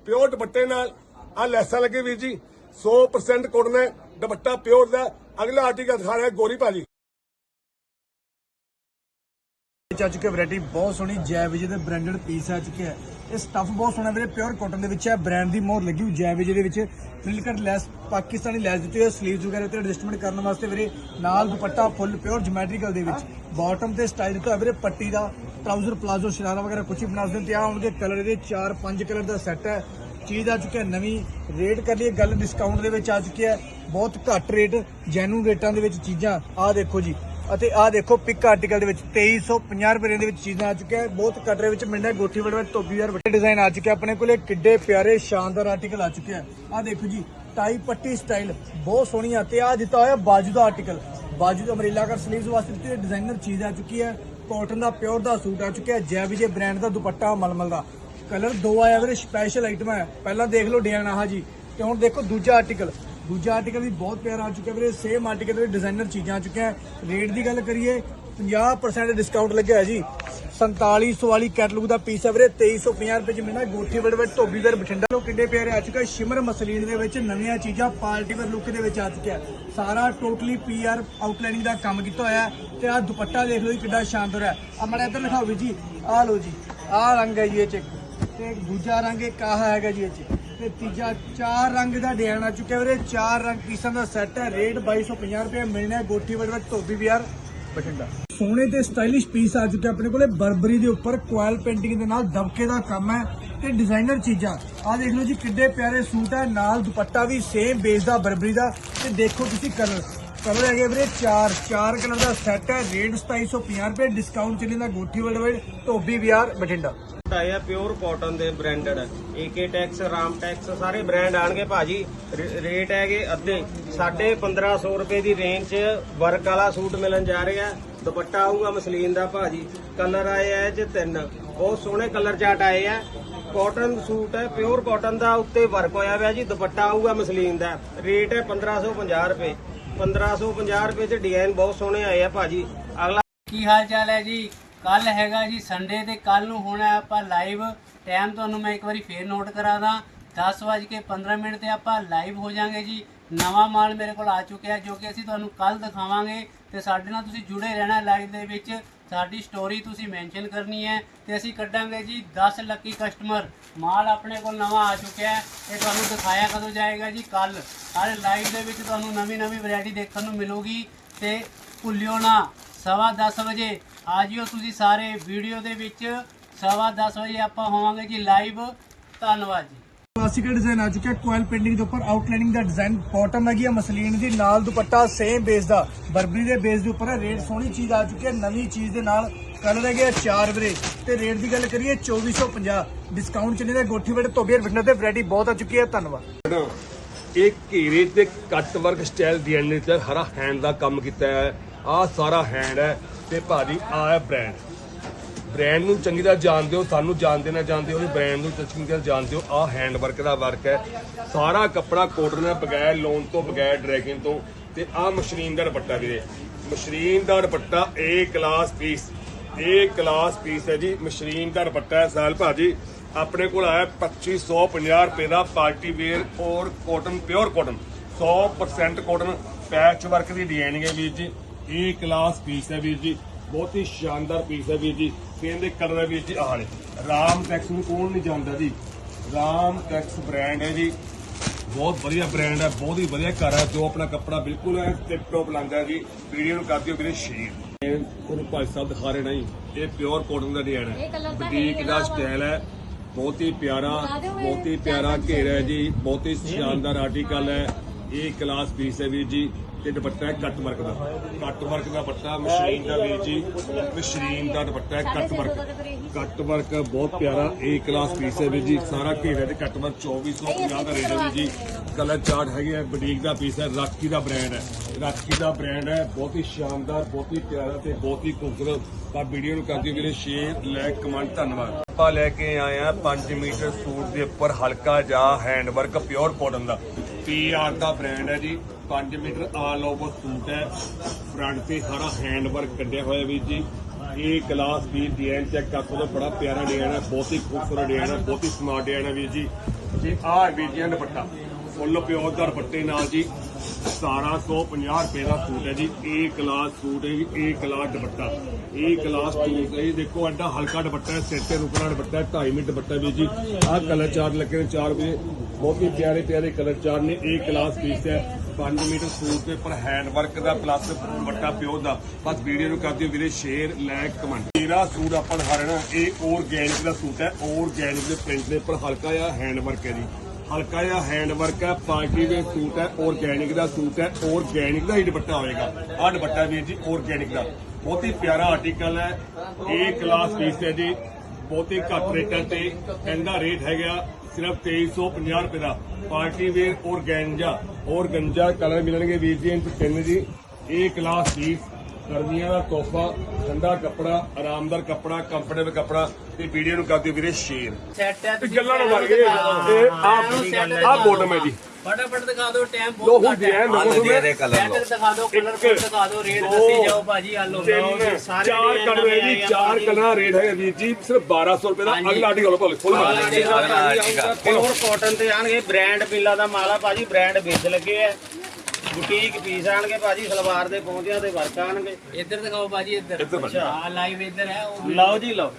ਪਿਓਰ ਦੁਪੱਟੇ ਨਾਲ। ਆ ਲੈਸਾਂ ਲੱਗੇ ਵੀਰ ਜੀ 100% ਕਾਟਨ ਹੈ, ਦੁਪੱਟਾ ਪਿਓਰ ਦਾ। ਅਗਲਾ ਆਰਟੀਕਲ ਦਿਖਾ ਰਿਹਾ ਗੋਰੀ ਭਾਜੀ। ਚ ਆ ਵੈਰਾਈਟੀ ਬਹੁਤ ਸੋਹਣੀ ਜੈ ਵਿਜੇ ਦੇ ਬ੍ਰਾਂਡਡ ਪੀਸ ਆ ਚੁੱਕੇ ਹੈ ਇਹ ਸਟਫ ਬਹੁਤ ਸੋਹਣਾ ਵੀਰੇ ਪਿਓਰ ਕਾਟਨ ਦੇ ਵਿੱਚ ਹੈ ਬ੍ਰਾਂਡ ਦੀ ਮੋਹਰ ਲੱਗੀ ਹੋਈ ਜੈ ਵਿਜੇ ਦੇ ਵਿੱਚ। ਮਿਲਕਰ ਲੈਸ, ਪਾਕਿਸਤਾਨੀ ਲੈਸ ਦਿੱਤੀ ਹੋਈ ਸਲੀਵਸ ਵਗੈਰਾ ਤੇ ਐਡਜਸਟਮੈਂਟ ਕਰਨ ਵਾਸਤੇ ਵੀਰੇ। ਨਾਲ ਦੁਪੱਟਾ ਫੁੱਲ ਪਿਓਰ ਜਿਓਮੈਟ੍ਰੀਕਲ ਦੇ ਵਿੱਚ। ਬਾਟਮ ਤੇ ਸਟਾਈਲ ਦਿੱਤਾ ਵੀਰੇ, ਪੱਟੀ ਦਾ। ਟਰਾਊਜ਼ਰ ਪਲਾਜ਼ੋ ਸ਼ਰਾਰਾ ਵਗੈਰਾ ਕੁਝ ਵੀ ਬਣਾ ਸਕਦੇ ਹੋ। ਤੇ ਆਹ ਹੋਣਗੇ ਕਲਰ ਇਹਦੇ 4-5 ਕਲਰ ਦਾ ਸੈੱਟ ਹੈ। ਚੀਜ਼ ਆ ਚੁੱਕੀ ਹੈ, ਨਵੀਂ ਰੇਟ ਕਰ ਲਈਏ ਗੱਲ ਡਿਸਕਾਊਂਟ ਦੇ ਵਿੱਚ ਆ ਚੁੱਕੀ ਹੈ। ਬਹੁਤ ਘੱਟ ਰੇਟ ਜੈਨੂਨ ਰੇਟਾਂ ਦੇ ਵਿੱਚ ਚੀਜ਼ਾਂ, ਆਹ ਦੇਖੋ ਜੀ। ਅਤੇ ਆਹ ਦੇਖੋ ਪਿਕ ਆਰਟੀਕਲ ਦੇ ਵਿੱਚ 2350 ਰੁਪਏ ਦੇ ਵਿੱਚ ਚੀਜ਼ਾਂ ਆ ਚੁੱਕੀਆਂ ਬਹੁਤ ਘੱਟ ਰੇਟ ਵਿੱਚ ਮਿਲਣਾ ਗੋਠੀ ਵੜ ਵਿੱਚ ਵੱਡੇ ਡਿਜ਼ਾਈਨ ਆ ਚੁੱਕੇ ਆਪਣੇ ਕੋਲੇ ਕਿੱਡੇ ਪਿਆਰੇ, ਸ਼ਾਨਦਾਰ ਆਰਟੀਕਲ ਆ ਚੁੱਕਿਆ ਆ। ਆਹ ਦੇਖੋ ਜੀ, ਟਾਈ ਪੱਟੀ ਸਟਾਈਲ ਬਹੁਤ ਸੋਹਣੀ ਆ। ਤੇ ਆ ਦਿੱਤਾ ਹੋਇਆ ਬਾਜੂ ਦਾ ਆਰਟੀਕਲ ਬਾਜੂ ਦਾ ਅਮਰੀਲਾ ਕਰ ਸਲੀਵਸ ਵਾਸਤੇ ਦਿੱਤੀ ਡਿਜ਼ਾਈਨਰ ਚੀਜ਼ ਆ ਚੁੱਕੀ ਹੈ। ਕਾਟਨ ਦਾ ਪਿਓਰ ਦਾ ਸੂਟ ਆ ਚੁੱਕਿਆ ਜੈ ਵਿਜੇ ਬ੍ਰਾਂਡ ਦਾ ਦੁਪੱਟਾ ਮਲਮਲ ਦਾ। ਕਲਰ ਦੋ ਆਇਆ ਵੀਰੇ ਸਪੈਸ਼ਲ ਆਈਟਮ ਹੈ। ਪਹਿਲਾਂ ਦੇਖ ਲਓ ਡਿਜ਼ਾਈਨ ਆਹ ਜੀ। ਤੇ ਹੁਣ ਦੇਖੋ ਦੂਜਾ ਆਰਟੀਕਲ ਦੂਜਾ ਆਰਟੀਕਲ ਵੀ ਬਹੁਤ ਪਿਆਰਾ ਆ ਚੁੱਕਿਆ ਵੀਰੇ ਸੇਮ ਆਰਟੀਕਲ ਦੇ ਡਿਜ਼ਾਈਨਰ ਚੀਜ਼ਾਂ ਆ ਚੁੱਕਿਆ। ਰੇਟ ਦੀ ਗੱਲ ਕਰੀਏ 50% ਡਿਸਕਾਊਂਟ ਲੱਗਿਆ ਹੈ ਜੀ। 4700 ਵਾਲੀ ਕੈਟਲੌਗ ਦਾ ਪੀਸ ਹੈ ਵੀਰੇ 2350 ਰੁਪਏ ਚ ਮਿਲਣਾ ਗੋਠੀ ਵੜ ਵੜ, ਧੋਬੀ ਦਰ ਬਠਿੰਡਾ ਲੋ ਕਿੰਨੇ ਪਿਆਰੇ ਆ ਚੁੱਕਾ ਸ਼ਿਮਰ ਮਸਲੀਨ ਦੇ ਵਿੱਚ ਨਵੀਆਂ ਚੀਜ਼ਾਂ, ਪਾਰਟੀ ਵੇਅਰ ਲੁੱਕ ਦੇ ਵਿੱਚ ਆ ਚੁੱਕਿਆ ਸਾਰਾ ਟੋਟਲੀ ਪੀਆਰ ਆਊਟਲਾਈਨਿੰਗ ਦਾ ਕੰਮ ਕੀਤਾ ਹੋਇਆ ਹੈ ਤੇ ਆ ਦੁਪੱਟਾ ਦੇਖ ਲਓ ਜੀ, ਕਿੱਡਾ ਸ਼ਾਨਦਾਰ ਹੈ। ਆ ਮੜਾ ਇੱਧਰ ਲਿਖਾਓ ਵੀ ਜੀ। ਆ ਲਓ ਜੀ ਆ ਰੰਗ ਹੈ ਜੀ ਇਹ ਚ। ਇੱਕ। ਤੇ ਦੂਜਾ ਰੰਗ ਇੱਕ ਆਹ ਹੈਗਾ ਜੀ ਇਹ ਚ। ਤੇ ਤੀਜਾ ਚਾਰ ਰੰਗ ਦਾ ਡਿਜ਼ਾਈਨ ਆ ਚੁੱਕਿਆ ਵੀਰੇ। ਚਾਰ ਰੰਗ ਪੀਸਾਂ ਦਾ ਸੈੱਟ ਹੈ। ਰੇਟ 2250 ਰੁਪਏ ਮਿਲਣਾ ਗੋਠੀ ਵੜ ਧੋਬੀ ਵਿਆਰ ਬਠਿੰਡਾ। ਸੋਹਣੇ ਤੇ ਸਟਾਈਲਿਸ਼ ਪੀਸ ਆ ਚੁੱਕੇ ਆਪਣੇ ਕੋਲੇ, ਬਰਬਰੀ ਦੇ ਉੱਪਰ ਕੁਆਲ ਪੇਂਟਿੰਗ ਦੇ ਨਾਲ ਦਬਕੇ ਦਾ ਕੰਮ ਹੈ ਤੇ ਡਿਜ਼ਾਈਨਰ ਚੀਜ਼ਾਂ। ਆ ਦੇਖ ਲਓ ਜੀ, ਕਿੱਡੇ ਪਿਆਰੇ ਸੂਟ ਹੈ, ਨਾਲ ਦੁਪੱਟਾ ਵੀ ਸੇਮ ਬੇਸ ਦਾ, ਬਰਬਰੀ ਦਾ। ਤੇ ਦੇਖੋ ਤੁਸੀਂ ਕਲਰ ਕਲਰ ਹੈਗੇ ਵੀਰੇ, ਚਾਰ ਚਾਰ ਕਲਰ ਦਾ ਸੈੱਟ ਹੈ, ਰੇਟ 2750 ਰੁਪਏ ਡਿਸਕਾਊਂਟ ਚੱਲਦਾ ਗੋਠੀ ਵੜ ਵੜ ਧੋਬੀ ਵਿਆਰ ਬਠਿੰਡਾ। ਆਏ ਪਿਓਰ ਕਾਟਨ ਦੇ branded A K tex Ram tex ਸਾਰੇ ਬ੍ਰਾਂਡ ਆਣਗੇ ਭਾਜੀ। ਰੇਟ ਹੈਗੇ ਅੱਧੇ। ਸਾਡੇ 1500 ਰੁਪਏ ਦੀ ਰੇਂਜ 'ਚ ਵਰਕ ਵਾਲਾ ਸੂਟ ਮਿਲਣ ਜਾ ਰਿਹਾ। ਦੁਪੱਟਾ ਆਊਗਾ ਮਸਲੀਨ ਦਾ ਭਾਜੀ। ਕਲਰ ਆਏ ਆ ਇਹ ਤਿੰਨ। ਬਹੁਤ ਸੋਹਣੇ ਕਲਰ ਚਾਰਟ ਆਏ ਆ। ਕਾਟਨ ਸੂਟ ਹੈ ਪਿਓਰ ਕਾਟਨ ਦਾ ਉੱਤੇ ਵਰਕ ਹੋਇਆ ਹੋਇਆ ਜੀ। ਦੁਪੱਟਾ ਆਊਗਾ ਮਸਲੀਨ ਦਾ। ਰੇਟ ਹੈ 1550 ਰੁਪਏ। 1550 ਰੁਪਏ 'ਚ ਡਿਜ਼ਾਈਨ ਬਹੁਤ ਸੋਹਣੇ ਆਏ ਆ ਭਾਜੀ। ਅਗਲਾ ਕੀ ਹਾਲ ਚਾਲ ਹੈ ਜੀ? ਕੱਲ ਹੈਗਾ ਜੀ ਸੰਡੇ ਤੇ ਕੱਲ ਨੂੰ ਹੋਣਾ ਆਪਾਂ ਲਾਈਵ ਟਾਈਮ ਤੁਹਾਨੂੰ ਮੈਂ ਇੱਕ ਵਾਰੀ ਫੇਰ ਨੋਟ ਕਰਾ ਦਾਂ 10:15 ਮਿੰਟ ਤੇ ਆਪਾਂ ਲਾਈਵ ਹੋ ਜਾਾਂਗੇ ਜੀ। ਨਵਾਂ ਮਾਲ ਮੇਰੇ ਕੋਲ ਆ ਚੁੱਕਿਆ, ਜੋ ਕਿ ਅਸੀਂ ਤੁਹਾਨੂੰ ਕੱਲ ਦਿਖਾਵਾਂਗੇ। ਤੇ ਸਾਡੇ ਨਾਲ ਤੁਸੀਂ ਜੁੜੇ ਰਹਿਣਾ ਲਾਈਵ ਦੇ ਵਿੱਚ। ਸਾਡੀ ਸਟੋਰੀ ਤੁਸੀਂ ਮੈਂਸ਼ਨ ਕਰਨੀ ਹੈ। ਤੇ ਅਸੀਂ ਕੱਢਾਂਗੇ ਜੀ 10 ਲੱਕੀ ਕਸਟਮਰ ਮਾਲ ਆਪਣੇ ਕੋਲ ਨਵਾਂ ਆ ਚੁੱਕਿਆ ਹੈ। ਇਹ ਤੁਹਾਨੂੰ ਦਿਖਾਇਆ ਕਦੋਂ ਜਾਏਗਾ ਜੀ? ਕੱਲ ਹਰ ਲਾਈਵ ਦੇ ਵਿੱਚ ਤੁਹਾਨੂੰ ਨਵੀਂ ਨਵੀਂ ਵੈਰਾਈਟੀ ਦੇਖਣ ਨੂੰ ਮਿਲੂਗੀ। ਤੇ ਭੁੱਲਿਓ ਨਾ, ਸਵਾ 10 ਵਜੇ ਆ ਜਿਓ ਤੁਸੀਂ ਸਾਰੇ ਵੀਡੀਓ ਦੇ ਵਿੱਚ। ਸਵਾ 10 ਵਜੇ ਆਪਾਂ ਹੋਵਾਂਗੇ ਜੀ ਲਾਈਵ ਧੰਨਵਾਦ ਜੀ। ਕਲਾਸਿਕਲ ਡਿਜ਼ਾਈਨ ਆ ਚੁੱਕਿਆ ਕੋਇਲ ਪੇਂਟਿੰਗ ਦੇ ਉੱਪਰ ਆਊਟਲਾਈਨਿੰਗ ਦਾ ਡਿਜ਼ਾਈਨ ਬਾਟਮ ਹੈਗੀ ਆ ਮਸਲੀਨ ਦੀ ਨਾਲ ਦੁਪੱਟਾ ਸੇਮ ਬੇਸ ਦਾ। ਬਰਬਰੀ ਦੇ ਬੇਸ ਦੇ ਉੱਪਰ ਹੈ ਰੇਟ ਸੋਹਣੀ ਚੀਜ਼ ਆ ਚੁੱਕੀ ਹੈ ਨਵੀਂ ਚੀਜ਼ ਦੇ ਨਾਲ ਕਲਰ ਹੈਗੇ ਆ ਚਾਰ ਵੀਰੇ। ਤੇ ਰੇਟ ਦੀ ਗੱਲ ਕਰੀਏ 2450 ਡਿਸਕਾਊਂਟ ਚੱਲੇ ਦਾ ਗੋਠੀ ਵੇੜੇ ਧੋਬੀਰ ਬਿਟਨਾ ਤੇ ਵੈਰਾਈਟੀ ਬਹੁਤ ਆ ਚੁੱਕੀ ਹੈ ਧੰਨਵਾਦ। ਇਹ ਘੇਰੇ ਤੇ ਕੱਟ ਵਰਕ ਸਟਾਈਲ ਡਿਜ਼ਾਈਨ ਤੇ ਹਰਾ ਹੈਂਡ ਦਾ ਕੰਮ ਕੀਤਾ ਹੈ। ਆਹ ਸਾਰਾ ਹੈਂਡ ਹੈ ਤੇ ਭਾਜੀ ਆਹ ਹੈ ਬ੍ਰਾਂਡ ਬ੍ਰਾਂਡ ਨੂੰ ਚੰਗੀ ਤਰ੍ਹਾਂ ਜਾਣਦੇ ਹੋ, ਸਾਨੂੰ ਜਾਣਦੇ ਨਾ ਜਾਣਦੇ ਹੋ ਇਹ ਬ੍ਰਾਂਡ ਨੂੰ ਚੰਗੀ ਤਰ੍ਹਾਂ ਜਾਣਦੇ ਹੋ, ਆਹ ਹੈਂਡ ਵਰਕ ਦਾ ਵਰਕ ਹੈ। ਸਾਰਾ ਕੱਪੜਾ ਕੋਟਨ ਦਾ ਬਗੈਰ ਲੋਨ ਤੋਂ, ਬਗੈਰ ਡਰੈਗਿੰਗ ਤੋਂ, ਤੇ ਆਹ ਮਸ਼ਰੀਨ ਦਾ ਦੁਪੱਟਾ ਵੀਰੇ। ਮਸ਼ਰੀਨ ਦਾ dupatta A class piece A class piece ਹੈ ਜੀ ਮਸ਼ਰੀਨ ਦਾ ਦੁਪੱਟਾ ਹੈ। ਸਾਲ ਭਾਜੀ, ਆਪਣੇ ਕੋਲ ਆਇਆ 2550 ਰੁਪਏ ਦਾ ਪਾਰਟੀ ਵੇਅਰ ਔਰ cotton pure cotton 100% cotton patch work ਦੀ ਡਿਜ਼ਾਈਨਿੰਗ ਹੈ ਵੀਰ ਜੀ। ਇਹ ਕਲਾਸ ਪੀਸ ਹੈ ਵੀਰ ਜੀ। ਬਹੁਤ ਹੀ ਸ਼ਾਨਦਾਰ ਪੀਸ ਹੈ ਵੀਰ ਜੀ। ਇਹਦੇ ਕਲਰ ਵੀਰ ਜੀ ਆਹ ਵਾਲੇ ਰਾਮ ਟੈਕਸ ਨੂੰ ਕੌਣ ਨਹੀਂ ਜਾਣਦਾ ਜੀ? ਰਾਮ ਟੈਕਸ ਬ੍ਰਾਂਡ ਹੈ ਜੀ। ਬਹੁਤ ਵਧੀਆ ਬ੍ਰਾਂਡ ਹੈ ਬਹੁਤ ਹੀ ਵਧੀਆ ਘਰ ਹੈ ਜੋ ਆਪਣਾ ਕੱਪੜਾ ਬਿਲਕੁਲ ਹੈ ਟਿਪ ਟੌਪ ਹੈ ਜੀ। ਵੀਡੀਓ ਨੂੰ ਕਰ ਦਿਓ ਵੀਰੇ ਸ਼ੇਅਰ ਇਹ ਤੁਹਾਨੂੰ ਭਾਈ ਸਾਹਿਬ ਦਿਖਾ ਰਹੇ ਨਾ ਜੀ। ਇਹ ਪਿਓਰ ਕਾਟਨ ਦਾ ਡਿਜ਼ਾਈਨ ਹੈ। ਬੁਟੀਕ ਦਾ ਸਟਾਈਲ ਹੈ। ਬਹੁਤ ਹੀ ਪਿਆਰਾ ਬਹੁਤ ਹੀ ਪਿਆਰਾ ਘੇਰਾ ਹੈ ਜੀ। ਬਹੁਤ ਹੀ ਸ਼ਾਨਦਾਰ ਆਰਟੀਕਲ ਹੈ। ਇਹ ਕਲਾਸ ਪੀਸ ਹੈ ਵੀਰ ਜੀ। ਤੇ ਦੁਪੱਟਾ ਹੈ ਕੱਟ ਵਰਕ ਦਾ। ਕੱਟ ਵਰਕ ਦਾ ਦੁਪੱਟਾ ਮਸ਼ੀਨ ਦਾ ਵੀਰ ਜੀ। ਮਸ਼ੀਨ ਦਾ ਦੁਪੱਟਾ ਹੈ ਕੱਟ ਵਰਕ ਕੱਟ ਵਰਕ ਬਹੁਤ ਪਿਆਰਾ ਇਹ ਕਲਾਸ ਪੀਸ ਹੈ ਵੀਰ ਜੀ। ਸਾਰਾ ਘੇਰੇ ਤੇ ਕੱਟ ਵਰਕ 2450 ਦਾ ਰੇਟ ਹੈ ਵੀਰ ਜੀ। ਕਲਰ ਚਾਰਟ ਹੈਗੇ ਆ, ਬੁਟੀਕ ਦਾ ਪੀਸ ਹੈ ਰਾਕੀ ਦਾ ਬ੍ਰਾਂਡ ਹੈ। ਰਾਕੀ ਦਾ ਬ੍ਰਾਂਡ ਹੈ, ਬਹੁਤ ਹੀ ਸ਼ਾਨਦਾਰ, ਬਹੁਤ ਹੀ ਪਿਆਰਾ ਤੇ ਬਹੁਤ ਹੀ ਖੂਬਸੂਰਤ। ਆ ਵੀਡੀਓ ਨੂੰ ਕਰ ਦਿਓ ਵੀਰੇ ਸ਼ੇਅਰ ਲਾਈਕ ਕਮੈਂਟ ਧੰਨਵਾਦ। ਆਪਾਂ ਲੈ ਕੇ ਆਏ ਆ 5 ਮੀਟਰ ਸੂਟ ਦੇ ਉੱਪਰ ਹਲਕਾ ਜਾਂ ਹੈਂਡ ਵਰਕ ਪਿਓਰ ਕਾਟਨ ਦਾ। ਪੀਆਰ ਦਾ ਬ੍ਰਾਂਡ ਹੈ ਜੀ। 5 ਮੀਟਰ ਆਲ ਓਵਰ ਸੂਟ ਹੈ। ਫਰੰਟ ਤੇ ਸਾਰਾ ਹੈਂਡ ਵਰਕ ਕੱਢਿਆ ਹੋਇਆ ਵੀਰ ਜੀ। ਇਹ ਗਲਾਸ ਵੀ ਡਿਜ਼ਾਈਨ ਚੈੱਕ ਕਰ ਸਕਦੇ ਬੜਾ ਪਿਆਰਾ ਡਿਜ਼ਾਈਨ ਹੈ। ਬਹੁਤ ਹੀ ਖੂਬਸੂਰਤ ਡਿਜ਼ਾਈਨ ਹੈ। ਬਹੁਤ ਹੀ ਸਮਾਰਟ ਡਿਜ਼ਾਈਨ ਹੈ ਵੀਰ ਜੀ। ਤੇ ਆਹ ਵੀਰ ਜੀ ਦੁਪੱਟਾ। ਫੁੱਲ ਪਿਓਰ ਦਾ ਦੁਪੱਟੇ ਨਾਲ ਜੀ। 1750 ਰੁਪਏ ਦਾ ਸੂਟ ਹੈ ਜੀ। ਇਹ ਕਲਾਸ ਸੂਟ ਹੈ ਜੀ ਇਹ ਕਲਾਸ ਦੁਪੱਟਾ। ਇਹ ਕਲਾਸ ਸੂਟ ਹੈ ਜੀ। ਦੇਖੋ, ਐਡਾ ਹਲਕਾ ਦੁਪੱਟਾ ਹੈ, ਸਿਰ ਤੇ ਰੁਕਣਾ ਦੁਪੱਟਾ ਹੈ 2.5 ਮਿੰਟ ਦੁਪੱਟਾ ਵੀ ਜੀ। ਆਹ ਕਲਰ ਚਾਰਟ ਲੱਗੇ ਨੇ 4 ਵਜੇ। ਬਹੁਤ ਹੀ ਪਿਆਰੇ ਪਿਆਰੇ ਕਲਰ ਚਾਰਟ ਨੇ। ਇਹ ਕਲਾਸ ਪੀਸ ਹੈ 5 ਮੀਟਰ ਸੂਟ ਦੇ ਉੱਪਰ ਹੈਂਡ ਵਰਕ ਦਾ ਪਲੱਸ ਦੁਪੱਟਾ ਪਿਓ ਦਾ। ਬਸ ਵੀਡੀਓ ਨੂੰ ਕਰਦੇ ਵੀਰੇ ਸ਼ੇਅਰ ਲਾਈਕ ਕਮੈਂਟ ਮੇਰਾ ਸੂਟ ਆਪਾਂ ਦਿਖਾ ਇਹ ਆਰਗੈਨਿਕ ਦਾ ਸੂਟ ਹੈ ਆਰਗੈਨਿਕ ਦੇ ਪ੍ਰਿੰਟ ਦੇ ਉੱਪਰ ਹਲਕਾ ਜਿਹਾ ਹੈਂਡ ਵਰਕ ਹੈ ਜੀ। ਹਲਕਾ ਜਿਹਾ ਹੈਂਡ ਵਰਕ ਹੈ, ਪਾਰਟੀ ਦੇ ਸੂਟ ਹੈ ਆਰਗੈਨਿਕ ਦਾ ਸੂਟ ਹੈ ਆਰਗੈਨਿਕ ਦਾ ਹੀ ਦੁਪੱਟਾ ਹੋਏਗਾ। ਆਹ ਦੁਪੱਟਾ ਵੀਰ ਜੀ ਆਰਗੈਨਿਕ ਦਾ। ਬਹੁਤ ਹੀ ਪਿਆਰਾ ਆਰਟੀਕਲ ਹੈ। ਇਹ ਕਲਾਸ ਪੀਸ ਹੈ ਜੀ। ਬਹੁਤ ਹੀ ਘੱਟ ਰੇਟਾਂ ਤੇ ਇਹਦਾ ਰੇਟ ਹੈਗਾ ਸਿਰਫ 2350 ਰੁਪਏ ਦਾ। Party wear organza organza colour ਮਿਲਣਗੇ ਵੀਰ ਜੀ, ਇਹਨਾਂ ਤਿੰਨ ਜੀ। ਇਹ ਕਲਾਸ ਪੀਸ ਗਰਮੀਆਂ ਦਾ ਤੋਹਫਾ ਠੰਡਾ ਕੱਪੜਾ ਆਰਾਮਦਾਰ ਕੱਪੜਾ ਕੰਫਰਟੇਬਲ ਕੱਪੜਾ ਤੇ ਵੀਡੀਓ ਨੂੰ ਕਰਦੇ ਵੀਰੇ ਸ਼ੇਅਰ। ਸੈੱਟ ਹੈ ਤੇ ਗੱਲਾਂ ਨਾ ਮਾਰ ਗਏ ਇਹ ਆ ਆ ਬੋਟਮ ਹੈ ਜੀ ਫਟਾਫਟ ਦਿਖਾ ਦਿਓ ਟਾਈਮ ਲੋ ਬਹੁਤ ਘੱਟ ਦੇ ਹੈ ਲੋ ਆ ਲਓ ਜੀ ਇਹਦੇ ਕਲਰ ਦਿਖਾ ਦਿਓ ਕਲਰ ਦਿਖਾ ਦਿਓ ਰੇਟ ਦੋ, ਦੱਸੀ ਜਾਓ ਭਾਜੀ ਆ ਲਓ ਤਿੰਨ ਸਾਰੇ ਚਾਰ ਕਲਰ ਹੈ ਜੀ ਚਾਰ ਕਲਰ ਰੇਟ ਹੈ ਵੀਰ ਜੀ ਸਿਰਫ 1200 ਰੁਪਏ ਦਾ। ਅਗਲਾ ਆਰਟੀਕਲ ਖੋਲ ਖੋਲ ਪਿਓਰ ਕਾਟਨ ਤੇ ਆਣਗੇ ਬ੍ਰਾਂਡ ਪੀਲਾ ਦਾ ਮਾਲ ਆ ਭਾਜੀ ਬ੍ਰਾਂਡ ਵਿੱਚ ਲੱਗੇ ਆ। ਬੁਟੀਕ ਪੀਸ ਆਣਗੇ ਭਾਜੀ ਸਲਵਾਰ ਦੇ ਪੌਂਦਿਆਂ ਦੇ ਵਰਕ ਆਣਗੇ। ਇੱਧਰ ਦਿਖਾਓ ਭਾਜੀ ਇੱਧਰ। ਇੱਧਰ। ਆ ਲਾਈਵ ਇੱਧਰ ਹੈ ਉਹ ਲਓ ਜੀ ਲਓ।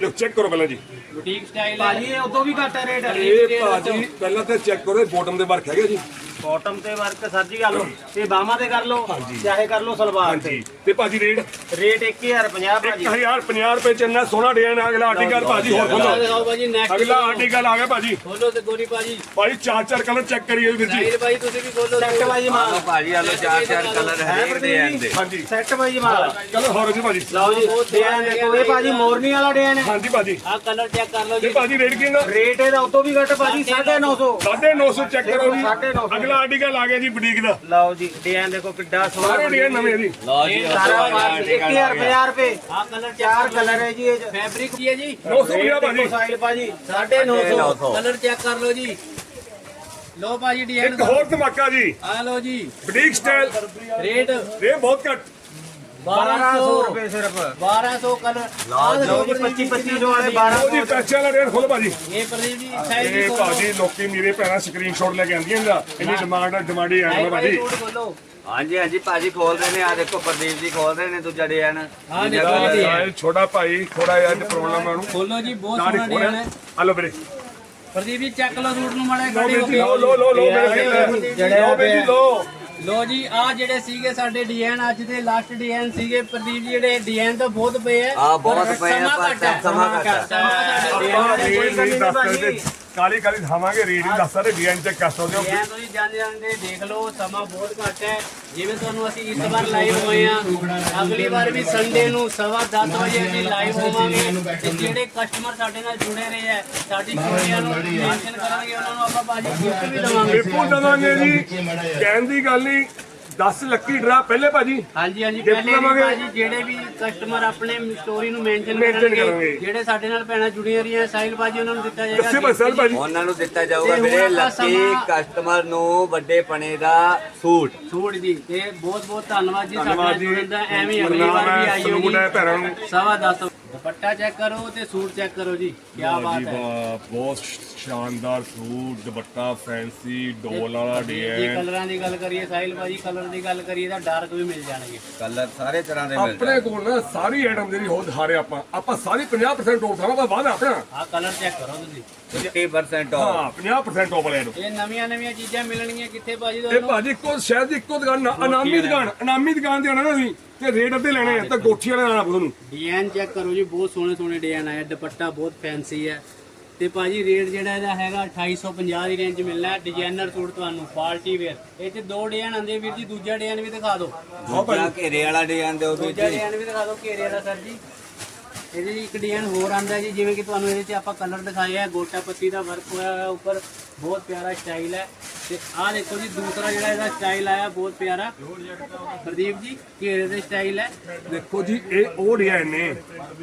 ਲੋ ਚੈੱਕ ਕਰੋ ਪਹਿਲਾਂ ਜੀ। ਬੁਟੀਕ ਸਟਾਈਲ ਹੈ। ਭਾਜੀ ਇਹ ਉਦੋਂ ਵੀ ਘੱਟ ਰੇਟ ਹੈ ਇਹ ਭਾਜੀ ਪਹਿਲਾਂ ਤਾਂ ਚੈੱਕ ਕਰੋ ਬੋਟਮ ਦੇ ਵਰਕ ਹੈਗੇ ਜੀ। ਬਾਟਮ ਤੇ ਵਰਕ ਸਰ ਜੀ ਕਰ ਲਓ ਤੇ ਬਾਹਾਂ ਤੇ ਕਰ ਲਓ ਚਾਹੇ ਕਰ ਲਓ ਸਲਵਾਰ ਤੇ। ਹਾਂਜੀ। ਤੇ ਭਾਜੀ ਰੇਟ ਰੇਟ 1050 ਭਾਜੀ। 1050 ਰੁਪਏ ਚ ਇੰਨਾ ਸੋਹਣਾ ਡਿਜ਼ਾਈਨ ਅਗਲਾ ਆਰਟੀਕਲ ਭਾਜੀ ਹੋਰ ਖੋਲੋ। ਅਗਲਾ ਆਰਟੀਕਲ ਆ ਗਿਆ ਭਾਜੀ। ਖੋਲੋ ਤੇ ਗੋਰੀ ਭਾਜੀ। ਭਾਈ ਚਾਰ ਚਾਰ ਕਲਰ ਚੈੱਕ ਕਰੀਏ ਵੀਰ ਜੀ। ਭਾਈ ਤੁਸੀਂ ਵੀ ਖੋਲੋ ਸੈੱਟ ਭਾਜੀ ਮਾਲ। ਭਾਜੀ ਆ ਲੋ ਚਾਰ ਚਾਰ ਕਲਰ ਹੈ ਡਿਜ਼ਾਈਨ ਦੇ। ਹਾਂਜੀ। ਸੈੱਟ ਭਾਜੀ ਮਾਲ। ਚਲੋ ਹੋਰ ਜੀ ਭਾਜੀ। ਲਓ ਜੀ ਡਿਜ਼ਾਈਨ ਦੇਖੋ ਇਹ ਭਾਜੀ ਮੋਰਨੀ ਵਾਲਾ ਡਿਜ਼ਾਈਨ ਹੈ। ਹਾਂਜੀ ਭਾਜੀ। ਆ ਕਲਰ ਚੈੱਕ ਕਰ ਲਓ ਜੀ। ਭਾਜੀ ਰੇਟ ਕਿੰਨਾ ਰੇਟ ਇਹਦਾ ਉਤੋਂ ਵੀ ਘੱਟ ਭਾਜੀ 950 950 ਚੈੱਕ ਕਰੋ ਜੀ। 950 ਦਾ ਆਰਟੀਕਲ ਆ ਗਿਆ ਜੀ ਬੁਟੀਕ ਦਾ। ਲਓ ਜੀ ਡਿਜ਼ਾਈਨ ਦੇਖੋ ਕਿੱਡਾ ਸਾਰੇ ਸੋਹਣਾ ਡਿਜ਼ਾਈਨ ਨਵੇਂ ਜੀ। ਲਓ ਜੀ ਸਾਰਾ ਮਾਲ 1000 ਰੁਪਏ। ਆ ਕਲਰ ਚਾਰ ਕਲਰ ਹੈ ਜੀ। ਇਹ। ਫੈਬਰਿਕ ਹੈ ਜੀ। 950 ਭਾਜੀ। ਸਾਈਲ ਭਾਜੀ। 950 ਕਲਰ ਚੈੱਕ ਕਰ ਲਓ ਜੀ। ਲੋ ਭਾਜੀ ਡਿਜ਼ਾਈਨ ਇੱਕ ਹੋਰ ਧਮਾਕਾ ਜੀ। ਆ ਲਓ ਜੀ। Boutique style rate. ਇਹ ਬਹੁਤ ਘੱਟ। 1200 1200 ਰੁਪਏ ਸਿਰਫ। 1200 ਕਲਰ ਲਓ ਜੀ। 25 25 ਵਾਲੇ ਉਹ ਜੀ 1200 ਪੈਸੇ ਵਾਲਾ ਰੇਟ ਖੋਲੋ ਭਾਜੀ। ਇਹ ਪ੍ਰਦੀਪ ਜੀ ਸਾਈਜ਼ ਇਹ ਭਾਜੀ ਲੋਕੀ ਮੇਰੇ ਭੈਣਾਂ ਸਕਰੀਨਸ਼ਾਟ ਲੈ ਕੇ ਆਉਂਦੀਆਂ ਨੇ ਇਹਦੀ ਡਿਮਾਂਡ ਡਿਮਾਂਡੀ ਆ ਭਾਈ ਭਾਜੀ। ਖੋਲੋ। ਹਾਂਜੀ ਹਾਂਜੀ ਭਾਜੀ ਖੋਲ ਰਹੇ ਨੇ। ਆ ਦੇਖੋ ਪ੍ਰਦੀਪ ਜੀ ਖੋਲ ਰਹੇ ਨੇ ਦੂਜਾ ਡਿਜ਼ਾਈਨ। ਆ ਦੇਖੋ ਜੀ। ਛੋਟਾ ਭਾਈ ਥੋੜਾ ਜਿਹਾ ਅੱਜ ਪ੍ਰੋਬਲਮ ਹੈ ਉਹਨੂੰ। ਖੋਲੋ ਜੀ ਬਹੁਤ ਹੀ ਸੋਹਣਾ ਡਿਜ਼ਾਈਨ ਹੈ। ਹਲੋ ਵੀਰੇ। ਪ੍ਰਦੀਪ ਜੀ ਚੱਕ ਲਓ ਸੂਟ ਨੂੰ ਮਾੜਾ ਲੋ ਹੋ ਜੀ ਲੋ ਲੋ ਲੋ ਲੋ ਮੇਰੇ ਜਿਹੜੇ ਲੋ ਵੀਰ ਜੀ ਲੋ ਲੋ ਜੀ ਆ ਜਿਹੜੇ ਸੀਗੇ ਸਾਡੇ ਡਿਜ਼ਾਈਨ ਅੱਜ ਦੇ ਲਾਸਟ ਡਿਜ਼ਾਈਨ ਸੀਗੇ ਪ੍ਰਦੀਪ ਜੀ ਜਿਹੜੇ ਡਿਜ਼ਾਈਨ ਤਾਂ ਬਹੁਤ ਪਏ ਆ ਆ ਬਹੁਤ ਪਏ ਆ, ਸਮਾਂ ਘੱਟ ਹੈ। ਸਮਾਂ ਘੱਟ ਹੈ। ਕਾਲੀ ਕਾਲੀ ਥਾਵਾਂਗੇ ਰੇਟ ਹੀ ਦੱਸ ਸਕਦੇ ਡਿਜ਼ਾਈਨ ਚੈੱਕ ਕਰ ਸਕਦੇ ਹੋ। ਡਿਜ਼ਾਈਨ ਤੁਸੀਂ ਜਾਣ ਜਾਂਦੇ ਦੇਖ ਲਓ ਸਮਾਂ ਬਹੁਤ ਘੱਟ ਹੈ। ਜਿਵੇਂ ਤੁਹਾਨੂੰ ਅਸੀਂ ਇਸ ਵਾਰ ਲਾਈਵ ਹੋਏ ਆ ਅਗਲੀ ਵਾਰ ਵੀ ਸੰਡੇ ਨੂੰ ਸਵਾ 10 ਵਜੇ ਅਸੀਂ ਲਾਈਵ ਹੋਵਾਂਗੇ। ਤੇ ਜਿਹੜੇ ਕਸਟਮਰ ਸਾਡੇ ਨਾਲ ਜੁੜੇ ਰਹੇ ਆ ਸਾਡੀ ਕੁੜੀਆਂ ਨੂੰ ਮੈਂਸ਼ਨ ਕਰਾਂਗੇ ਉਹਨਾਂ ਨੂੰ ਆਪਾਂ ਬਾਜੀ ਗਿਫਟ ਵੀ ਦੇਵਾਂਗੇ। ਬਿਲਕੁਲ ਦਵਾਂਗੇ ਜੀ। ਕਹਿਣ ਦੀ ਗੱਲ ਨਹੀਂ 10 ਲੱਕੀ ਡਰਾ ਪਹਿਲੇ ਭਾਜੀ ਹਾਂਜੀ ਹਾਂਜੀ Gift ਪਹਿਲੇ ਵੀ ਦੇਵਾਂਗੇ। ਭਾਜੀ ਜਿਹੜੇ ਵੀ ਕਸਟਮਰ ਆਪਣੇ ਸਟੋਰੀ ਨੂੰ ਮੈਂਸ਼ਨ Mention ਕਰਨਗੇ ਕਰਨਗੇ। ਜਿਹੜੇ ਸਾਡੇ ਨਾਲ ਭੈਣਾਂ ਜੁੜੀਆਂ ਰਹੀਆਂ ਸਾਹਿਲ ਭਾਜੀ ਉਹਨਾਂ ਨੂੰ ਦਿੱਤਾ ਜਾਏਗਾ ਦੱਸੇ gift ਬਸਲ। ਭਾਜੀ ਉਹਨਾਂ ਨੂੰ ਦਿੱਤਾ ਜਾਊਗਾ ਤੇ ਹੁਣ ਵੀਰੇ ਆਪਾਂ ਲੱਕੀ ਸਮਾਂ- ਕਸਟਮਰ ਨੂੰ ਵੱਡੇ ਪਣੇ ਦਾ ਸੂਟ ਸੂਟ ਜੀ ਤੇ ਬਹੁਤ ਬਹੁਤ ਧੰਨਵਾਦ ਜੀ ਸਾਡੇ ਨਾਲ ਧੰਨਵਾਦ ਜੀ ਜੁੜਨ ਦਾ ਐਵੇਂ ਅਗਲੀ ਵਾਰ ਵੀ ਆਈਓ ਸਲੂਟ ਹੈ ਭੈਣਾਂ ਨੂੰ। ਜੀ ਸਵਾ 10 ਦੁਪੱਟਾ ਚੈੱਕ ਕਰੋ ਤੇ ਸੂਟ ਚੈੱਕ ਕਰੋ ਜੀ। ਕੀ ਬਾਤ ਹੈ। ਵਾਹ ਬਹੁਤ ਸ਼ਾਨਦਾਰ ਸੂਟ ਦੁਪੱਟਾ ਫੈਂਸੀ ਡੋਲ ਵਾਲਾ ਜੇ ਡਿਜ਼ਾਈਨ ਕਲਰਾਂ ਦੀ ਗੱਲ ਕਰੀਏ ਸਾਹਿਲ ਭਾਜੀ ਕਲਰ ਦੀ ਗੱਲ ਕਰੀਏ ਤਾਂ ਡਾਰਕ ਵੀ ਮਿਲ ਜਾਣਗੇ। ਕਲਰ ਸਾਰੇ ਤਰ੍ਹਾਂ ਦੇ ਮਿਲ ਆਪਣੇ ਕੋਲ ਨਾ ਸਾਰੀ ਆਈਟਮ ਜਿਹੜੀ ਹੋ ਦਿਖਾਰੇ ਆਪਾਂ। ਆਪਾਂ ਸਾਰੀ 50% ਆਫ ਦਾ ਵਾਅਦਾ ਆਪਣਾ। ਆਹ ਕਲਰ ਚੈੱਕ ਕਰੋ ਤੁਸੀਂ। 50% ਆਫ ਹਾਂ 50% ਆਫ ਵਾਲਿਆਂ ਨੂੰ ਇਹ ਨਵੀਆਂ ਨਵੀਆਂ ਚੀਜ਼ਾਂ ਮਿਲਣਗੀਆਂ ਕਿੱਥੇ ਭਾਜੀ ਇਹ ਤੁਹਾਨੂੰ? ਭਾਜੀ ਇੱਕੋ ਸ਼ਹਿਰ ਦੀ ਇੱਕੋ ਦੁਕਾਨ ਨਾ- ਅਨਾਮੀ ਦੁਕਾਨ ਅਨਾਮੀ ਦੁਕਾਨ ਤੇ ਆਣਾ ਨਾ ਤੁਸੀਂ। ਤੇ ਰੇਟ ਅੱਧੇ ਲੈਣੇ ਆ ਤਾਂ ਗੋਠੀ ਵਾਲੇ ਆਣਾ ਤੁਹਾਨੂੰ। ਡਿਜ਼ਾਈਨ ਚੈੱਕ ਕਰੋ ਜੀ ਬਹੁਤ ਸੋਹਣੇ ਸੋਹਣੇ ਡਿਜ਼ਾਈਨ ਆਏ ਦੁਪੱਟਾ ਬਹੁਤ ਫੈਂਸੀ ਹੈ ਤੇ ਭਾਜੀ ਰੇਟ ਜਿਹੜਾ ਇਹਦਾ ਹੈਗਾ 2850 ਦੀ ਰੇਂਜ ਮਿਲਣਾ ਹੈ ਡਿਜ਼ਾਈਨਰ ਸੂਟ ਤੁਹਾਨੂੰ ਪਾਰਟੀ ਵੇਅਰ ਇਹ 'ਚ ਦੋ ਡਿਜ਼ਾਈਨ ਆਂਦੇ ਵੀਰ ਜੀ ਦੂਜਾ ਡਿਜ਼ਾਈਨ ਵੀ ਦਿਖਾ ਦਿਓ। ਦੂਜਾ ਘੇਰੇ ਵਾਲਾ ਡਿਜ਼ਾਈਨ ਦਿਓ ਵੀਰ ਦੂਜਾ ਡਿਜ਼ਾਈਨ ਵੀ ਦਿਖਾ ਦਿਓ ਘੇਰੇ ਵਾਲਾ ਸਰ ਜੀ। ਇਹਦੇ ਇੱਕ ਡਿਜ਼ਾਈਨ ਹੋਰ ਆਂਦਾ ਜੀ ਜਿਵੇਂ ਕਿ ਤੁਹਾਨੂੰ ਇਹਦੇ 'ਚ ਆਪਾਂ ਕਲਰ ਦਿਖਾਏ ਆ ਗੋਟਾ ਪੱਤੀ ਦਾ ਵਰਕ ਹੋਇਆ ਹੋਇਆ ਉੱਪਰ ਬਹੁਤ ਪਿਆਰਾ ਸਟਾਈਲ ਹੈ। ਤੇ ਆਹ ਦੇਖੋ ਜੀ ਦੂਸਰਾ ਜਿਹੜਾ ਇਹਦਾ ਸਟਾਈਲ ਆਇਆ ਬਹੁਤ ਪਿਆਰਾ। ਪ੍ਰਦੀਪ ਜੀ ਘੇਰੇ ਦੇ ਸਟਾਈਲ ਹੈ। ਦੇਖੋ ਜੀ ਇਹ ਉਹ ਡਿਜ਼ਾਈਨ ਨੇ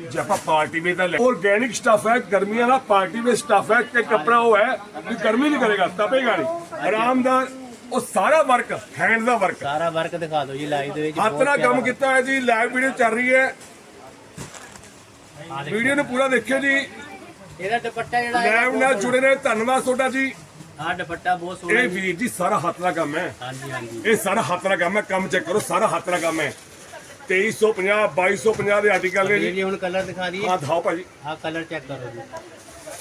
ਜੇ ਆਪਾਂ ਪਾਰਟੀ ਵੇਅਰ ਦਾ ਲੈ ਆਰਗੈਨਿਕ ਸਟਫ ਹੈ ਗਰਮੀਆਂ ਦਾ ਪਾਰਟੀ ਵੇਅਰ ਸਟਫ ਹੈ ਕਿ ਕੱਪੜਾ ਉਹ ਹੈ ਵੀ ਗਰਮੀ ਨਹੀਂ ਕਰੇਗਾ ਤਪੇਗਾ ਨਹੀਂ ਆਰਾਮਦਾਰ ਉਹ ਸਾਰਾ ਵਰਕ ਹੈਂਡ ਦਾ ਵਰਕ ਸਾਰਾ ਵਰਕ ਦਿਖਾ ਦਿਓ ਜੀ ਲਾਈਵ ਦੇ ਵਿੱਚ ਹੱਥ ਨਾਲ ਕੰਮ ਕੀਤਾ ਹੈ ਜੀ ਲਾਈਵ ਵੀਡੀਓ ਚੱਲ ਰਹੀ ਹੈ। ਵੀਡੀਓ ਨੂੰ ਪੂਰਾ ਦੇਖਿਓ ਜੀ। ਇਹਦਾ ਦੁਪੱਟਾ ਜਿਹੜਾ ਲਾਈਵ ਨਾਲ ਜੁੜੇ ਰਹੇ ਧੰਨਵਾਦ ਤੁਹਾਡਾ ਜੀ। ਆਹ ਦੁਪੱਟਾ ਬਹੁਤ ਸੋਹਣਾ ਇਹ ਵੀਰ ਜੀ ਸਾਰਾ ਹੱਥ ਦਾ ਕੰਮ ਹੈ। ਹਾਂਜੀ ਹਾਂਜੀ। ਇਹ ਸਾਰਾ ਹੱਥ ਦਾ ਕੰਮ ਹੈ ਕੰਮ ਚੈੱਕ ਕਰੋ ਸਾਰਾ ਹੱਥ ਦਾ ਕੰਮ ਹੈ। 2350 2250 ਦੇ ਆਰਟੀਕਲ ਨੇ ਜੀ। ਹੁਣ ਕਲਰ ਦਿਖਾ ਦਈਏ। ਹਾਂ ਦਿਖਾਓ ਭਾਜੀ। ਆਹ ਕਲਰ ਚੈੱਕ ਕਰੋ ਜੀ।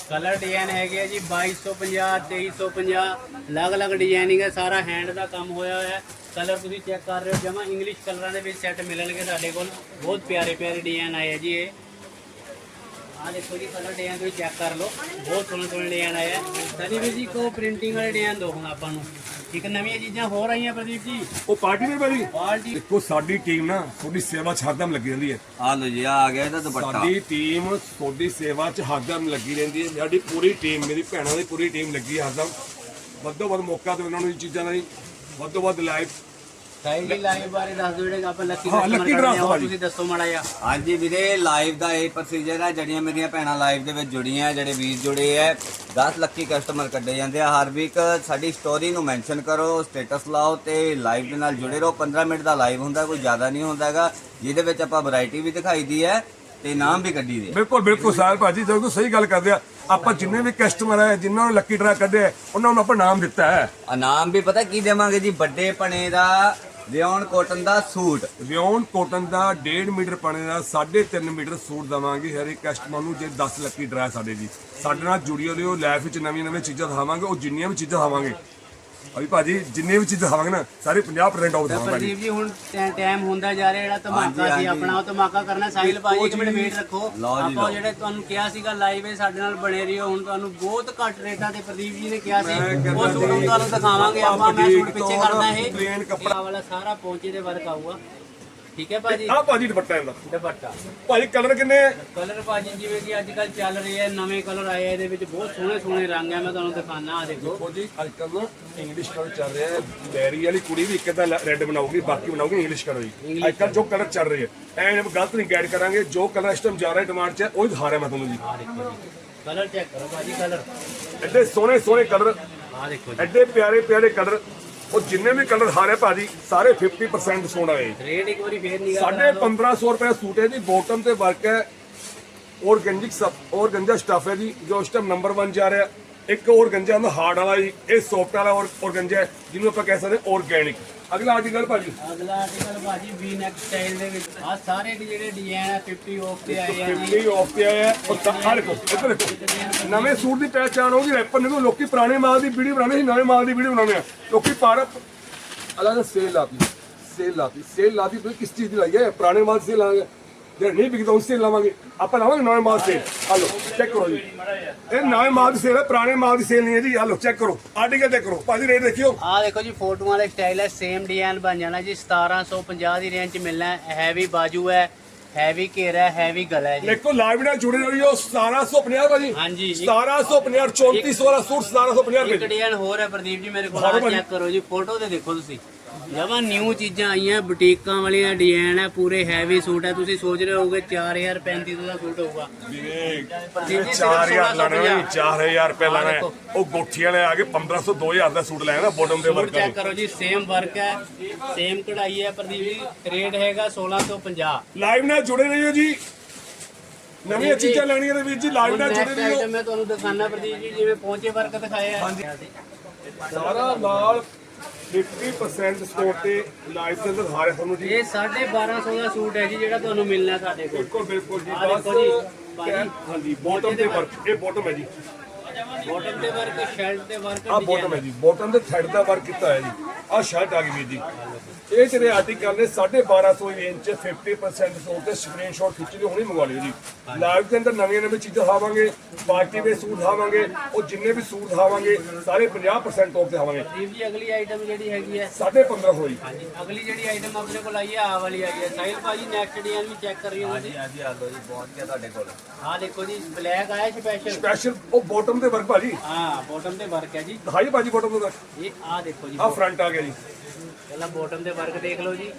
ਕਲਰ ਡਿਜ਼ਾਈਨ ਹੈਗੇ ਆ ਜੀ 2250 2350 ਅਲੱਗ-ਅਲੱਗ ਡਿਜ਼ਾਈਨਿੰਗ ਹੈ ਸਾਰਾ ਹੈਂਡ ਦਾ ਕੰਮ ਹੋਇਆ ਹੋਇਆ ਹੈ। ਕਲਰ ਤੁਸੀਂ ਚੈੱਕ ਕਰ ਰਹੇ ਹੋ ਜਮਾ ਇੰਗਲਿਸ਼ ਕਲਰਾਂ ਦੇ ਵਿੱਚ ਸੈੱਟ ਮਿਲਣਗੇ ਸਾਡੇ ਕੋਲ। ਬਹੁਤ ਪਿਆਰੇ ਪਿਆਰੇ ਡਿਜ਼ਾਈਨ ਆਏ ਆ ਜੀ ਇਹ। ਆਹ ਦੇਖੋ ਜੀ ਕਲਰ ਡਿਜ਼ਾਈਨ ਤੁਸੀਂ ਚੈੱਕ ਕਰ ਲਓ। ਬਹੁਤ ਸੋਹਣੇ ਸੋਹਣੇ ਡਿਜ਼ਾਈਨ ਆਏ ਆ। ਸਨੀ ਵੀ ਜੀ ਕੋ ਪ੍ਰਿੰਟਿੰਗ ਵਾਲੇ ਡਿਜ਼ਾਈਨ ਦੋ ਹੁਣ ਆਪਾਂ ਨੂੰ। ਇੱਕ ਨਵੀਆਂ ਚੀਜ਼ਾਂ ਹੋਰ ਆਈਆਂ ਪ੍ਰਦੀਪ ਜੀ। ਉਹ ਪਾਰਟੀ ਨੇ ਭਾਜੀ ਬਾਲਟੀ ਦੇਖੋ ਸਾਡੀ ਟੀਮ ਨਾ ਤੁਹਾਡੀ ਸੇਵਾ 'ਚ ਹਰਦਮ ਲੱਗੀ ਰਹਿੰਦੀ ਹੈ। ਆ ਲਓ ਜੀ ਆਹ ਆ ਗਿਆ ਇਹਦਾ ਦੁਪੱਟਾ। ਸਾਡੀ ਟੀਮ ਤੁਹਾਡੀ ਸੇਵਾ 'ਚ ਹਰਦਮ ਲੱਗੀ ਰਹਿੰਦੀ ਹੈ। ਸਾਡੀ ਪੂਰੀ ਟੀਮ ਮੇਰੀ ਭੈਣਾਂ ਦੀ ਪੂਰੀ ਟੀਮ ਲੱਗੀ ਹੈ ਹਰਦਮ। ਵੱਧੋ ਵੱਧ ਮੌਕਾ ਤੇ ਉਹਨਾਂ ਨੂੰ ਇਹ ਚੀਜ਼ਾਂ ਦਾ ਜੀ। ਵੱਧੋ ਵੱਧ ਲਾਈਵ ਸਾਈਲ ਦੀ ਲਾਈਵ ਬਾਰੇ ਦੱਸ ਦਿਓ ਜਿਹੜੇ ਆਪਾਂ ਲੱਕੀ ਹਾਂ, ਕਸਟਮਰ lucky ਕਰਦੇ draw ਆ ਉਹ ਭਾਜੀ। ਤੁਸੀਂ ਦੱਸੋ ਮਾੜਾ ਜਿਹਾ। ਹਾਂਜੀ ਵੀਰੇ ਲਾਈਵ ਦਾ ਇਹ ਪ੍ਰੋਸੀਜਰ ਹੈ ਜਿਹੜੀਆਂ ਮੇਰੀਆਂ ਭੈਣਾਂ ਲਾਈਵ ਦੇ ਵਿੱਚ ਜੁੜੀਆਂ ਜਿਹੜੇ ਵੀਰ ਜੁੜੇ ਹੈ 10 ਲੱਕੀ ਕਸਟਮਰ ਕੱਢੇ ਜਾਂਦੇ ਆ ਹਰ ਵੀਕ ਸਾਡੀ ਸਟੋਰੀ ਨੂੰ ਮੈਂਸ਼ਨ ਕਰੋ ਸਟੇਟਸ ਲਾਓ ਤੇ ਲਾਈਵ ਦੇ ਨਾਲ ਜੁੜੇ ਰਹੋ। 15 ਮਿੰਟ ਦਾ ਲਾਈਵ ਹੁੰਦਾ ਕੋਈ ਜ਼ਿਆਦਾ ਨਹੀਂ ਹੁੰਦਾ ਹੈਗਾ ਜਿਹਦੇ ਵਿੱਚ ਆਪਾਂ ਵੈਰਾਈਟੀ ਵੀ ਦਿਖਾਈ ਦੀ ਹੈ ਤੇ ਨਾਮ ਵੀ ਕੱਢੀ ਦੇ ਬਿਲਕੁਲ ਬਿਲਕੁਲ ਸਾਹਿਲ ਭਾਜੀ ਜਦੋਂ ਸਹੀ ਗੱਲ ਕਰਦੇ ਆ ਆਪਾਂ ਜਿੰਨੇ ਵੀ ਕਸਟਮਰ ਹੈ ਜਿਨ੍ਹਾਂ ਨੂੰ ਲੱਕੀ ਡਰਾ ਕੱਢਿਆ ਉਹਨਾਂ ਨੂੰ ਆਪਾਂ ਨਾਮ ਦਿੱਤਾ ਹੈ। ਇਨਾਮ ਵੀ ਪਤਾ ਕੀ ਦੇਵਾਂਗੇ ਜੀ? ਵੱਡੇ ਪਣੇ ਦਾ ਵਿਆਉਣ ਕੋਟਨ ਦਾ ਸੂਟ। ਵਿਓਨ ਕੋਟਨ ਦਾ 1.5 ਮੀਟਰ ਪਾਣੇ ਦਾ 3.5 ਮੀਟਰ ਸੂਟ ਦਵਾਂਗੇ ਹਰ ਇੱਕ ਕਸਟਮਰ ਨੂੰ, ਜੇ 10 ਲੱਕੀ ਡਰਾ ਸਾਡੇ ਜੀ ਸਾਡੇ ਨਾਲ ਜੁੜਿਓ ਲਿਓ ਲਾਈਫ ਵਿੱਚ ਨਵੀਆਂ ਨਵੀਆਂ ਚੀਜ਼ਾਂ ਦਿਖਾਵਾਂਗੇ, ਉਹ ਜਿੰਨੀਆਂ ਵੀ ਚੀਜ਼ਾਂ ਦਿਖਾਵਾਂਗੇ। ਅਭੀ ਭਾਜੀ ਜਿੰਨੇ ਵੀ ਚੀਜ਼ਾਂ ਦਿਖਾਵਾਂਗੇ ਨਾ ਸਾਰੇ 50% ਆਫ ਦਿਖਾਵਾਂਗੇ ਪ੍ਰਦੀਪ ਜੀ ਹੁਣ ਟਾਈਮ ਹੁੰਦਾ ਜਾ ਰਿਹਾ ਜਿਹੜਾ ਧਮਾਕਾ ਸੀ। ਆਪਣਾ ਉਹ ਧਮਾਕਾ ਕਰਨਾ ਸਾਹਿਲ ਭਾਜੀ ਇੱਕ ਮਿੰਟ। ਵੇਟ ਰੱਖੋ ਆਪਾਂ। ਜਿਹੜੇ ਤੁਹਾਨੂੰ ਕਿਹਾ ਸੀਗਾ ਲਾਈਵ ਇਹ ਸਾਡੇ ਨਾਲ ਬਣੇ ਰਹੀਓ ਹੁਣ ਤੁਹਾਨੂੰ ਬਹੁਤ ਘੱਟ ਰੇਟਾਂ ਤੇ ਪ੍ਰਦੀਪ ਜੀ ਨੇ ਕਿਹਾ ਸੀ ਉਹ ਸੂਟ ਤੁਹਾਨੂੰ ਦਿਖਾਵਾਂਗੇ ਆਪਾਂ ਮੈਂ ਸੂਟ ਪਿੱਛੇ ਤੋਂ ਕਰਨਾ ਇਹ plain ਕੱਪੜਾ- ਵਾਲਾ ਸਾਰਾ ਪਹੁੰਚੇ ਦੇ ਵਰਕ ਆਊਗਾ ਠੀਕ ਹੈ ਭਾਜੀ? ਆ ਭਾਜੀ ਦੁਪੱਟਾ ਇਹਦਾ। ਦੁਪੱਟਾ। ਭਾਜੀ ਕਲਰ ਕਿੰਨੇ? ਹੈ ਕਲਰ ਭਾਜੀ ਜਿਵੇਂ ਕਿ ਅੱਜ ਕੱਲ ਚੱਲ ਰਹੇ ਆ ਨਵੇਂ ਕਲਰ ਆਏ ਆ ਇਹਦੇ ਵਿੱਚ ਬਹੁਤ ਸੋਹਣੇ ਸੋਹਣੇ ਰੰਗ ਆ ਮੈਂ ਤੁਹਾਨੂੰ ਦਿਖਾਣਾ ਆ ਦੇਖੋ। ਦੇਖੋ ਜੀ ਅੱਜ ਕੱਲ ਇੰਗਲਿਸ਼ ਕਲਰ ਚੱਲ ਰਿਹਾ ਹੈ। ਮੈਰੀ ਵਾਲੀ ਕੁੜੀ ਵੀ ਇੱਕ ਅੱਧਾ ਰੈੱਡ ਬਣਾਉਗੀ ਬਾਕੀ ਬਣਾਉਗੀ ਇੰਗਲਿਸ਼ ਕਲਰ ਜੀ ਅੱਜ ਕੱਲ ਜੋ ਕਲਰ ਚੱਲ ਰਹੇ ਹੈ ਐਂ ਗਲਤ ਨਹੀਂ ਗਾਈਡ ਕਰਾਂਗੇ ਜੋ ਕਲਰ ਇਸ ਟਾਈਮ ਜਾ ਰਿਹਾ ਡਿਮਾਂਡ 'ਚ ਹੈ ਉਹ ਹੀ ਦਿਖਾ ਰਿਹਾ ਮੈਂ ਤੁਹਾਨੂੰ ਜੀ। ਆ ਦੇਖੋ ਜੀ। ਕਲਰ ਚੈੱਕ ਕਰੋ ਭਾਜੀ ਕਲਰ ਐਡੇ ਸੋਹਣੇ ਸੋਹਣੇ ਕਲਰ ਆ ਦੇਖੋ ਜੀ। ਐਡੇ ਪਿਆਰੇ ਪਿਆਰੇ ਕਲਰ ਉਹ ਜਿੰਨੇ ਵੀ ਕਲਰ ਰਿਹਾ ਭਾਜੀ ਸਾਰੇ 50% ਸੋਹਣਾ ਹੈ। ਰੇਟ ਇੱਕ ਵਾਰੀ ਫੇਰ ਨਿਗਾਹ ਸਾਢੇ 1500 ਰੁਪਏ ਸੂਟ ਹੈ ਜੀ ਬੋਟਮ ਤੇ ਵਰਕ ਹੈ। ਔਰਗੈਂਜਿਕ ਸਬ ਔਰਗੰਜਾ ਸਟਫ ਹੈ ਜੀ ਜੋ ਇਸ ਟਾਈਮ ਨੰਬਰ 1 ਜਾ ਰਿਹਾ। ਇੱਕ ਔਰਗੰਜਾ ਹੁੰਦਾ ਹਾਰਡ ਵਾਲਾ ਜੀ ਇਹ ਸੌਫਟ ਵਾਲਾ ਔਰਗੰਜਾ ਜਿਹਨੂੰ ਆਪਾਂ ਕਹਿ ਸਕਦੇ ਔਰਗੈਨਿਕ ਅਗਲਾ ਆਰਟੀਕਲ ਭਾਜੀ। ਅਗਲਾ ਆਰਟੀਕਲ ਭਾਜੀ ਵੀ ਨੈਕ ਸਟਾਈਲ ਦੇ ਵਿੱਚ ਆ ਸਾਰੇ ਜਿਹੜੇ ਡਿਜ਼ਾਈਨ ਆ 50 ਆਫ ਤੇ ਆਏ ਆ ਜੀ। 50 ਆਫ ਤੇ ਆਇਆ ਹੈ ਔਰ ਤਾਂ ਦੇਖੋ ਇੱਧਰ ਦੇਖੋ। ਨਵੇਂ ਸੂਟ ਦੀ ਪਹਿਚਾਣ ਹੋਗੀ ਰੈਪਰ ਨੇ ਲੋਕੀ ਪੁਰਾਣੇ ਮਾਲ ਦੀ ਵੀਡੀਓ ਬਣਾਉਂਦੇ ਸੀ ਨਵੇਂ ਮਾਲ ਦੀ ਵੀਡੀਓ ਬਣਾਉਂਦੇ ਆ। ਲੋਕੀ ਪਾਰ ਅਲੱਗ ਸੇਲ ਲਾਤੀ ਸੇਲ ਲਾਤੀ ਸੇਲ ਲਾਤੀ ਤੁਸੀਂ ਕਿਸ ਚੀਜ਼ ਦੀ ਲਾਈ ਹੈ ਪੁਰਾਣੇ ਮਾਲ ਸੇਲ ਲਾਵਾਂਗੇ ਜੇ ਨਹੀਂ ਵਿਕਦਾ ਉਸ ਲਾਵਾਂਗੇ ਆਪਾਂ ਲਾਵਾਂਗੇ ਨਵੇਂ ਮਾਲ ਸੇਲ ਆ ਲਓ ਚੈੱਕ ਕਰੋ ਜੀ ਇਹ ਨਵੇਂ ਮਾਲ ਦੀ ਸੇਲ ਹੈ ਪੁਰਾਣੇ ਮਾਲ ਦੀ ਸੇਲ ਨਹੀਂ ਹੈ ਜੀ ਆ ਲਓ ਚੈੱਕ ਕਰੋ ਆਰਟੀਕਲ ਚੈੱਕ ਕਰੋ ਭਾਜੀ ਰੇਟ ਦੇਖਿਓ ਆ ਦੇਖੋ ਜੀ ਫੋਟੋਆਂ ਵਾਲੇ ਸਟਾਈਲ ਹੈ ਸੇਮ ਡਿਜ਼ਾਈਨ ਬਣ ਜਾਣਾ ਜੀ 1750 ਦੀ ਰੇਂਜ ਚ ਮਿਲਣਾ ਹੈ ਹੈਵੀ ਬਾਜੂ ਹੈ ਹੈਵੀ ਘੇਰਾ ਹੈ ਹੈਵੀ ਗਲਾ ਹੈ ਜੀ ਦੇਖੋ ਲਾਈਵ ਨਾਲ ਜੁੜੇ ਰਹੀਓ 1750 ਭਾਜੀ ਹਾਂਜੀ। 1750 3400 ਵਾਲਾ ਸੂਟ 1750 ਇੱਕ ਰੁਪਏ ਡਿਜ਼ਾਈਨ ਹੋਰ ਹੈ ਪ੍ਰਦੀਪ ਜੀ ਮੇਰੇ ਕੋਲ ਆ। ਚੈੱਕ ਕਰੋ ਜੀ ਫੋਟੋ ਤੇ ਦੇਖੋ ਤੁਸੀਂ ਜਮਾਂ ਨਿਊ ਚੀਜ਼ਾਂ ਆਈਆਂ ਬੁਟੀਕਾਂ ਵਾਲੀਆਂ ਡਿਜ਼ਾਈਨ ਹੈ ਪੂਰੇ ਹੈਵੀ ਸੂਟ ਹੈ ਤੁਸੀਂ ਸੋਚ ਰਹੇ ਹੋਗੇ 4000 3500 ਦਾ ਸੂਟ ਹੋਊਗਾ। ਵੀਰੇ 4000 ਲਾਣਾ ਨਹੀਂ 4000 ਰੁਪਏ ਲਾਣਾ। ਉਹ ਗੋਠੀ ਵਾਲੇ ਆ ਕੇ 1500 2000 ਦਾ ਸੂਟ ਲੈਣਾ ਬੋਟਮ ਦੇ ਵਰਕ ਚੈੱਕ ਕਰੋ ਜੀ ਸੇਮ ਵਰਕ ਹੈ ਸੇਮ ਕਢਾਈ ਹੈ ਪ੍ਰਦੀਪ ਜੀ ਰੇਟ ਹੈਗਾ 1650 ਲਾਈਵ ਨਾਲ ਜੁੜੇ ਰਹੀਓ ਜੀ। ਨਵੀਆਂ। ਚੀਜ਼ਾਂ ਲੈਣੀਆਂ ਤੇ ਵੀਰ ਜੀ ਲਾਈਵ ਨਾਲ ਜੁੜੇ ਰਹੀਓ। ਮੈਂ ਤੁਹਾਨੂੰ ਦਿਖਾਣਾ ਪ੍ਰਦੀਪ ਜੀ ਜਿਵੇਂ ਪਹੁੰਚੇ ਵਰਕ ਦਿਖਾਇਆ। ਹੈ ਸਾਰਾ ਨਾਲ 50% ਸਟੋਰ ਤੇ ਅੰਦਰ ਹਾਰੇ ਤੁਹਾਨੂੰ ਜੀ। ਇਹ 1250 ਦਾ ਸੂਟ ਹੈ ਜੀ ਜਿਹੜਾ ਤੁਹਾਨੂੰ ਮਿਲਣਾ ਸਾਡੇ ਕੋਲ। ਬਿਲਕੁਲ ਬਿਲਕੁਲ ਜੀ। ਆਹ ਦੇਖੋ ਜੀ, ਭਾਜੀ। ਹਾਂਜੀ ਬੋਟਮ ਤੇ ਵਰਕ ਇਹ ਬੋਟਮ ਹੈ ਜੀ। ਬਾਟਮ ਤੇ ਵਰਕ ਸ਼ਰਟ ਤੇ ਵਰਕ ਆਹ ਬੋਟਮ ਹੈ ਜੀ। ਬੋਟਮ ਦੇ ਥੈਡ ਦਾ ਵਰਕ ਕੀਤਾ ਹੋਇਆ ਜੀ। ਆਹ ਸ਼ਰਟ ਆ ਗਈ ਵੀਰ ਜੀ। ਇਹ ਜਿਹੜੇ ਆਰਟੀਕਲ ਨੇ 1250 ਰੇਂਜ ਚ 50% ਸੂਟ ਤੇ ਸਕਰੀਨਸ਼ਾਟ ਖਿੱਚ ਕੇ ਹੁਣੇ ਮੰਗਵਾ ਲਿਓ ਜੀ। ਲਾਈਵ ਦੇ ਅੰਦਰ ਨਵੀਆਂ ਨਵੀਆਂ ਚੀਜ਼ਾਂ ਦਿਖਾਵਾਂਗੇ ਪਾਰਟੀ ਵੇ ਸੂਟ ਦਿਖਾਵਾਂਗੇ ਉਹ ਜਿੰਨੇ ਵੀ ਸੂਟ ਦਿਖਾਵਾਂਗੇ ਸਾਰੇ 50% ਆਫ ਦਿਖਾਵਾਂਗੇ। ਦੀਪ ਜੀ ਅਗਲੀ ਆਈਟਮ ਜਿਹੜੀ ਹੈਗੀ ਹੈ। 1550 ਹੋਈ ਹਾਂਜੀ ਅਗਲੀ ਜਿਹੜੀ ਆਈਟਮ ਆਪਣੇ ਕੋਲ ਆਈ ਹੈ ਆ ਵਾਲੀ ਆ ਗਈ ਹੈ। ਸਾਹਿਲ ਭਾਜੀ ਨੈਕਸਟ ਡਿਜ਼ਾਈਨ ਵੀ ਚੈੱਕ ਕਰੀ ਹੋ ਤੁਸੀਂ ਹਾਂਜੀ ਆ ਲੋ ਜੀ ਪਹੁੰਚ ਗਿਆ ਤੁਹਾਡੇ ਕੋਲ। ਆਹ ਦੇਖੋ ਜੀ ਬਲੈਕ ਆਇਆ ਸਪੈਸ਼ਲ ਸਪੈਸ਼ਲ ਉਹ ਬੋਟਮ ਤੇ ਵਰਕ ਭਾਜੀ। ਹਾਂ ਬਾਟਮ ਤੇ ਵਰਕ ਹੈ ਜੀ। ਦਿਖਾਈ ਭਾਜੀ ਬੋਟਮ ਤੇ ਵਰਕ ਇਹ ਆਹ ਦੇਖੋ ਜੀ ਆਹ ਫਰੰਟ ਆ ਗਿਆ ਜੀ। ਪਹਿਲਾਂ ਬਾਟਮ ਤੇ ਵਰਕ ਦੇਖ ਲਓ ਜੀ।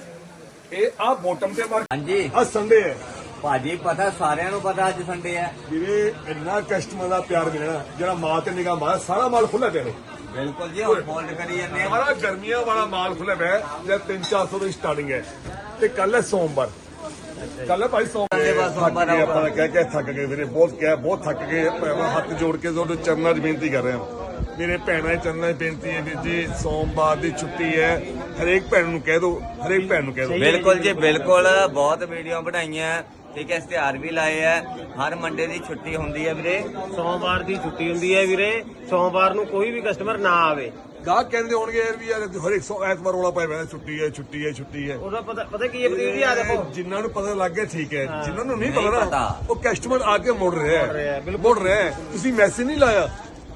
ਇਹ ਆਹ ਬੋਟਮ ਤੇ ਵਰਕ ਹਾਂਜੀ। ਆਹ ਸੰਡੇ ਹੈ। ਭਾਜੀ ਪਤਾ ਸਾਰਿਆਂ ਨੂੰ ਪਤਾ ਅੱਜ ਸੰਡੇ ਹੈ। ਵੀਰੇ ਇੰਨਾ ਕਸਟਮਰ ਦਾ ਪਿਆਰ ਮਿਲਣਾ ਜਿਹੜਾ ਮਾਲ ਤੇ ਨਿਗਾਹ ਮਾਰ ਸਾਰਾ ਮਾਲ ਖੁੱਲਾ ਪਿਆ ਨੇ ਬਿਲਕੁਲ ਜੀ ਹੁਣ ਫੋਲਡ ਕਰੀ ਜਾਂਦੇ ਆ। ਸਾਰਾ ਗਰਮੀਆਂ ਵਾਲਾ ਮਾਲ ਖੁੱਲਾ ਪਿਆ ਹੈ, ਜਿਹੜਾ 3-400 ਦੀ ਸਟਾਰਟਿੰਗ ਹੈ। ਤੇ ਕੱਲ ਹੈ ਸੋਮਵਾਰ। ਕੱਲ ਹੈ ਭਾਈ ਸੋਮਵਾਰ। ਸੰਡੇ ਬਾਅਦ ਸੋਮਵਾਰ। ਆਪਾਂ ਕਹਿ ਕੇ ਥੱਕ ਗਏ ਵੀਰੇ ਬਹੁਤ ਕਿਹਾ ਬਹੁਤ ਥੱਕ ਗਏ। ਹੱਥ ਜੋੜ ਕੇ ਤੁਹਾਡੇ ਚਰਨਾਂ 'ਚ ਬੇਨਤੀ ਕਰ ਰਿਹਾ ਮੇਰੇ ਭੈਣਾਂ ਦੇ ਚਰਨਾਂ 'ਚ ਬੇਨਤੀ ਹੈ ਵੀਰ ਜੀ ਸੋਮਵਾਰ ਦੀ ਛੁੱਟੀ ਹੈ। ਹਰੇਕ ਭੈਣ ਨੂੰ ਕਹਿ ਦਿਓ ਹਰੇਕ ਭੈਣ ਨੂੰ ਕਹਿ ਦਿਓ ਬਿਲਕੁਲ ਜੀ ਬਿਲਕੁਲ। ਬਹੁਤ ਵੀਡੀਓ ਬਣਾਈਆਂ। ਠੀਕ ਹੈ ਇਸ਼ਤਿਹਾਰ ਵੀ ਲਾਏ ਆ ਹਰ ਮੰਡੇ ਦੀ ਛੁੱਟੀ ਹੁੰਦੀ ਹੈ ਵੀਰੇ। ਸੋਮਵਾਰ ਦੀ ਛੁੱਟੀ ਹੁੰਦੀ ਹੈ ਵੀਰੇ। ਸੋਮਵਾਰ ਨੂੰ ਕੋਈ ਵੀ ਕਸਟਮਰ ਨਾ ਆਵੇ। ਗਾਹਕ ਕਹਿੰਦੇ ਹੋਣਗੇ ਯਾਰ ਵੀ ਯਾਰ ਹਰੇਕ ਸੋ ਐਤਵਾਰ ਰੋਲਾ ਪਾਇਆ ਹੋਇਆ ਛੁੱਟੀ ਹੈ ਛੁੱਟੀ ਹੈ ਛੁੱਟੀ ਹੈ। ਉਹਦਾ ਪਤਾ ਪਤਾ ਕੀ ਹੈ ਜੀ ਆ ਦੇਖੋ। ਜਿਨ੍ਹਾਂ ਨੂੰ ਪਤਾ ਲੱਗ ਗਿਆ ਠੀਕ ਹੈ। ਜਿਨ੍ਹਾਂ ਨੂੰ ਨਹੀਂ ਪਤਾ। ਉਹ ਕਸਟਮਰ ਆ ਕੇ ਮੁੜ ਰਿਹਾ ਹੈ। ਮੁੜ ਰਿਹਾ ਹੈ ਤੁਸੀਂ ਮੈਸੇਜ ਨਹੀਂ ਲਾਇਆ।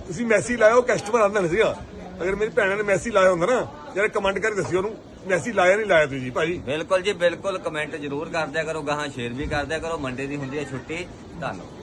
ਤੁਸੀਂ ਮੈਸੇਜ ਲਾਇਆ ਕਸਟਮਰ ਆਂਦਾ ਨਹੀਂ ਸੀਗਾ। ਅਗਰ ਮੇਰੀ ਭੈਣਾਂ ਨੇ ਮੈਸੇਜ ਲਾਇਆ ਹੁੰਦਾ ਨਾ, ਯਾਰ ਕਮੈਂਟ ਕਰਕੇ ਦੱਸਿਓ ਉਹਨੂੰ, ਮੈਸੇਜ ਲਾਇਆ ਨਹੀਂ ਲਾਇਆ ਤੁਸੀਂ ਭਾਈ ਬਿਲਕੁਲ ਜੀ, ਬਿਲਕੁਲ ਕਮੈਂਟ ਜ਼ਰੂਰ ਕਰ ਦਿਆ ਕਰੋ, ਗਾਹਾਂ ਸ਼ੇਅਰ ਵੀ ਕਰ ਦਿਆ ਕਰੋ ਮੰਡੇ ਦੀ ਹੁੰਦੀ ਹੈ ਛੁੱਟੀ, ਧੰਨਵਾਦ।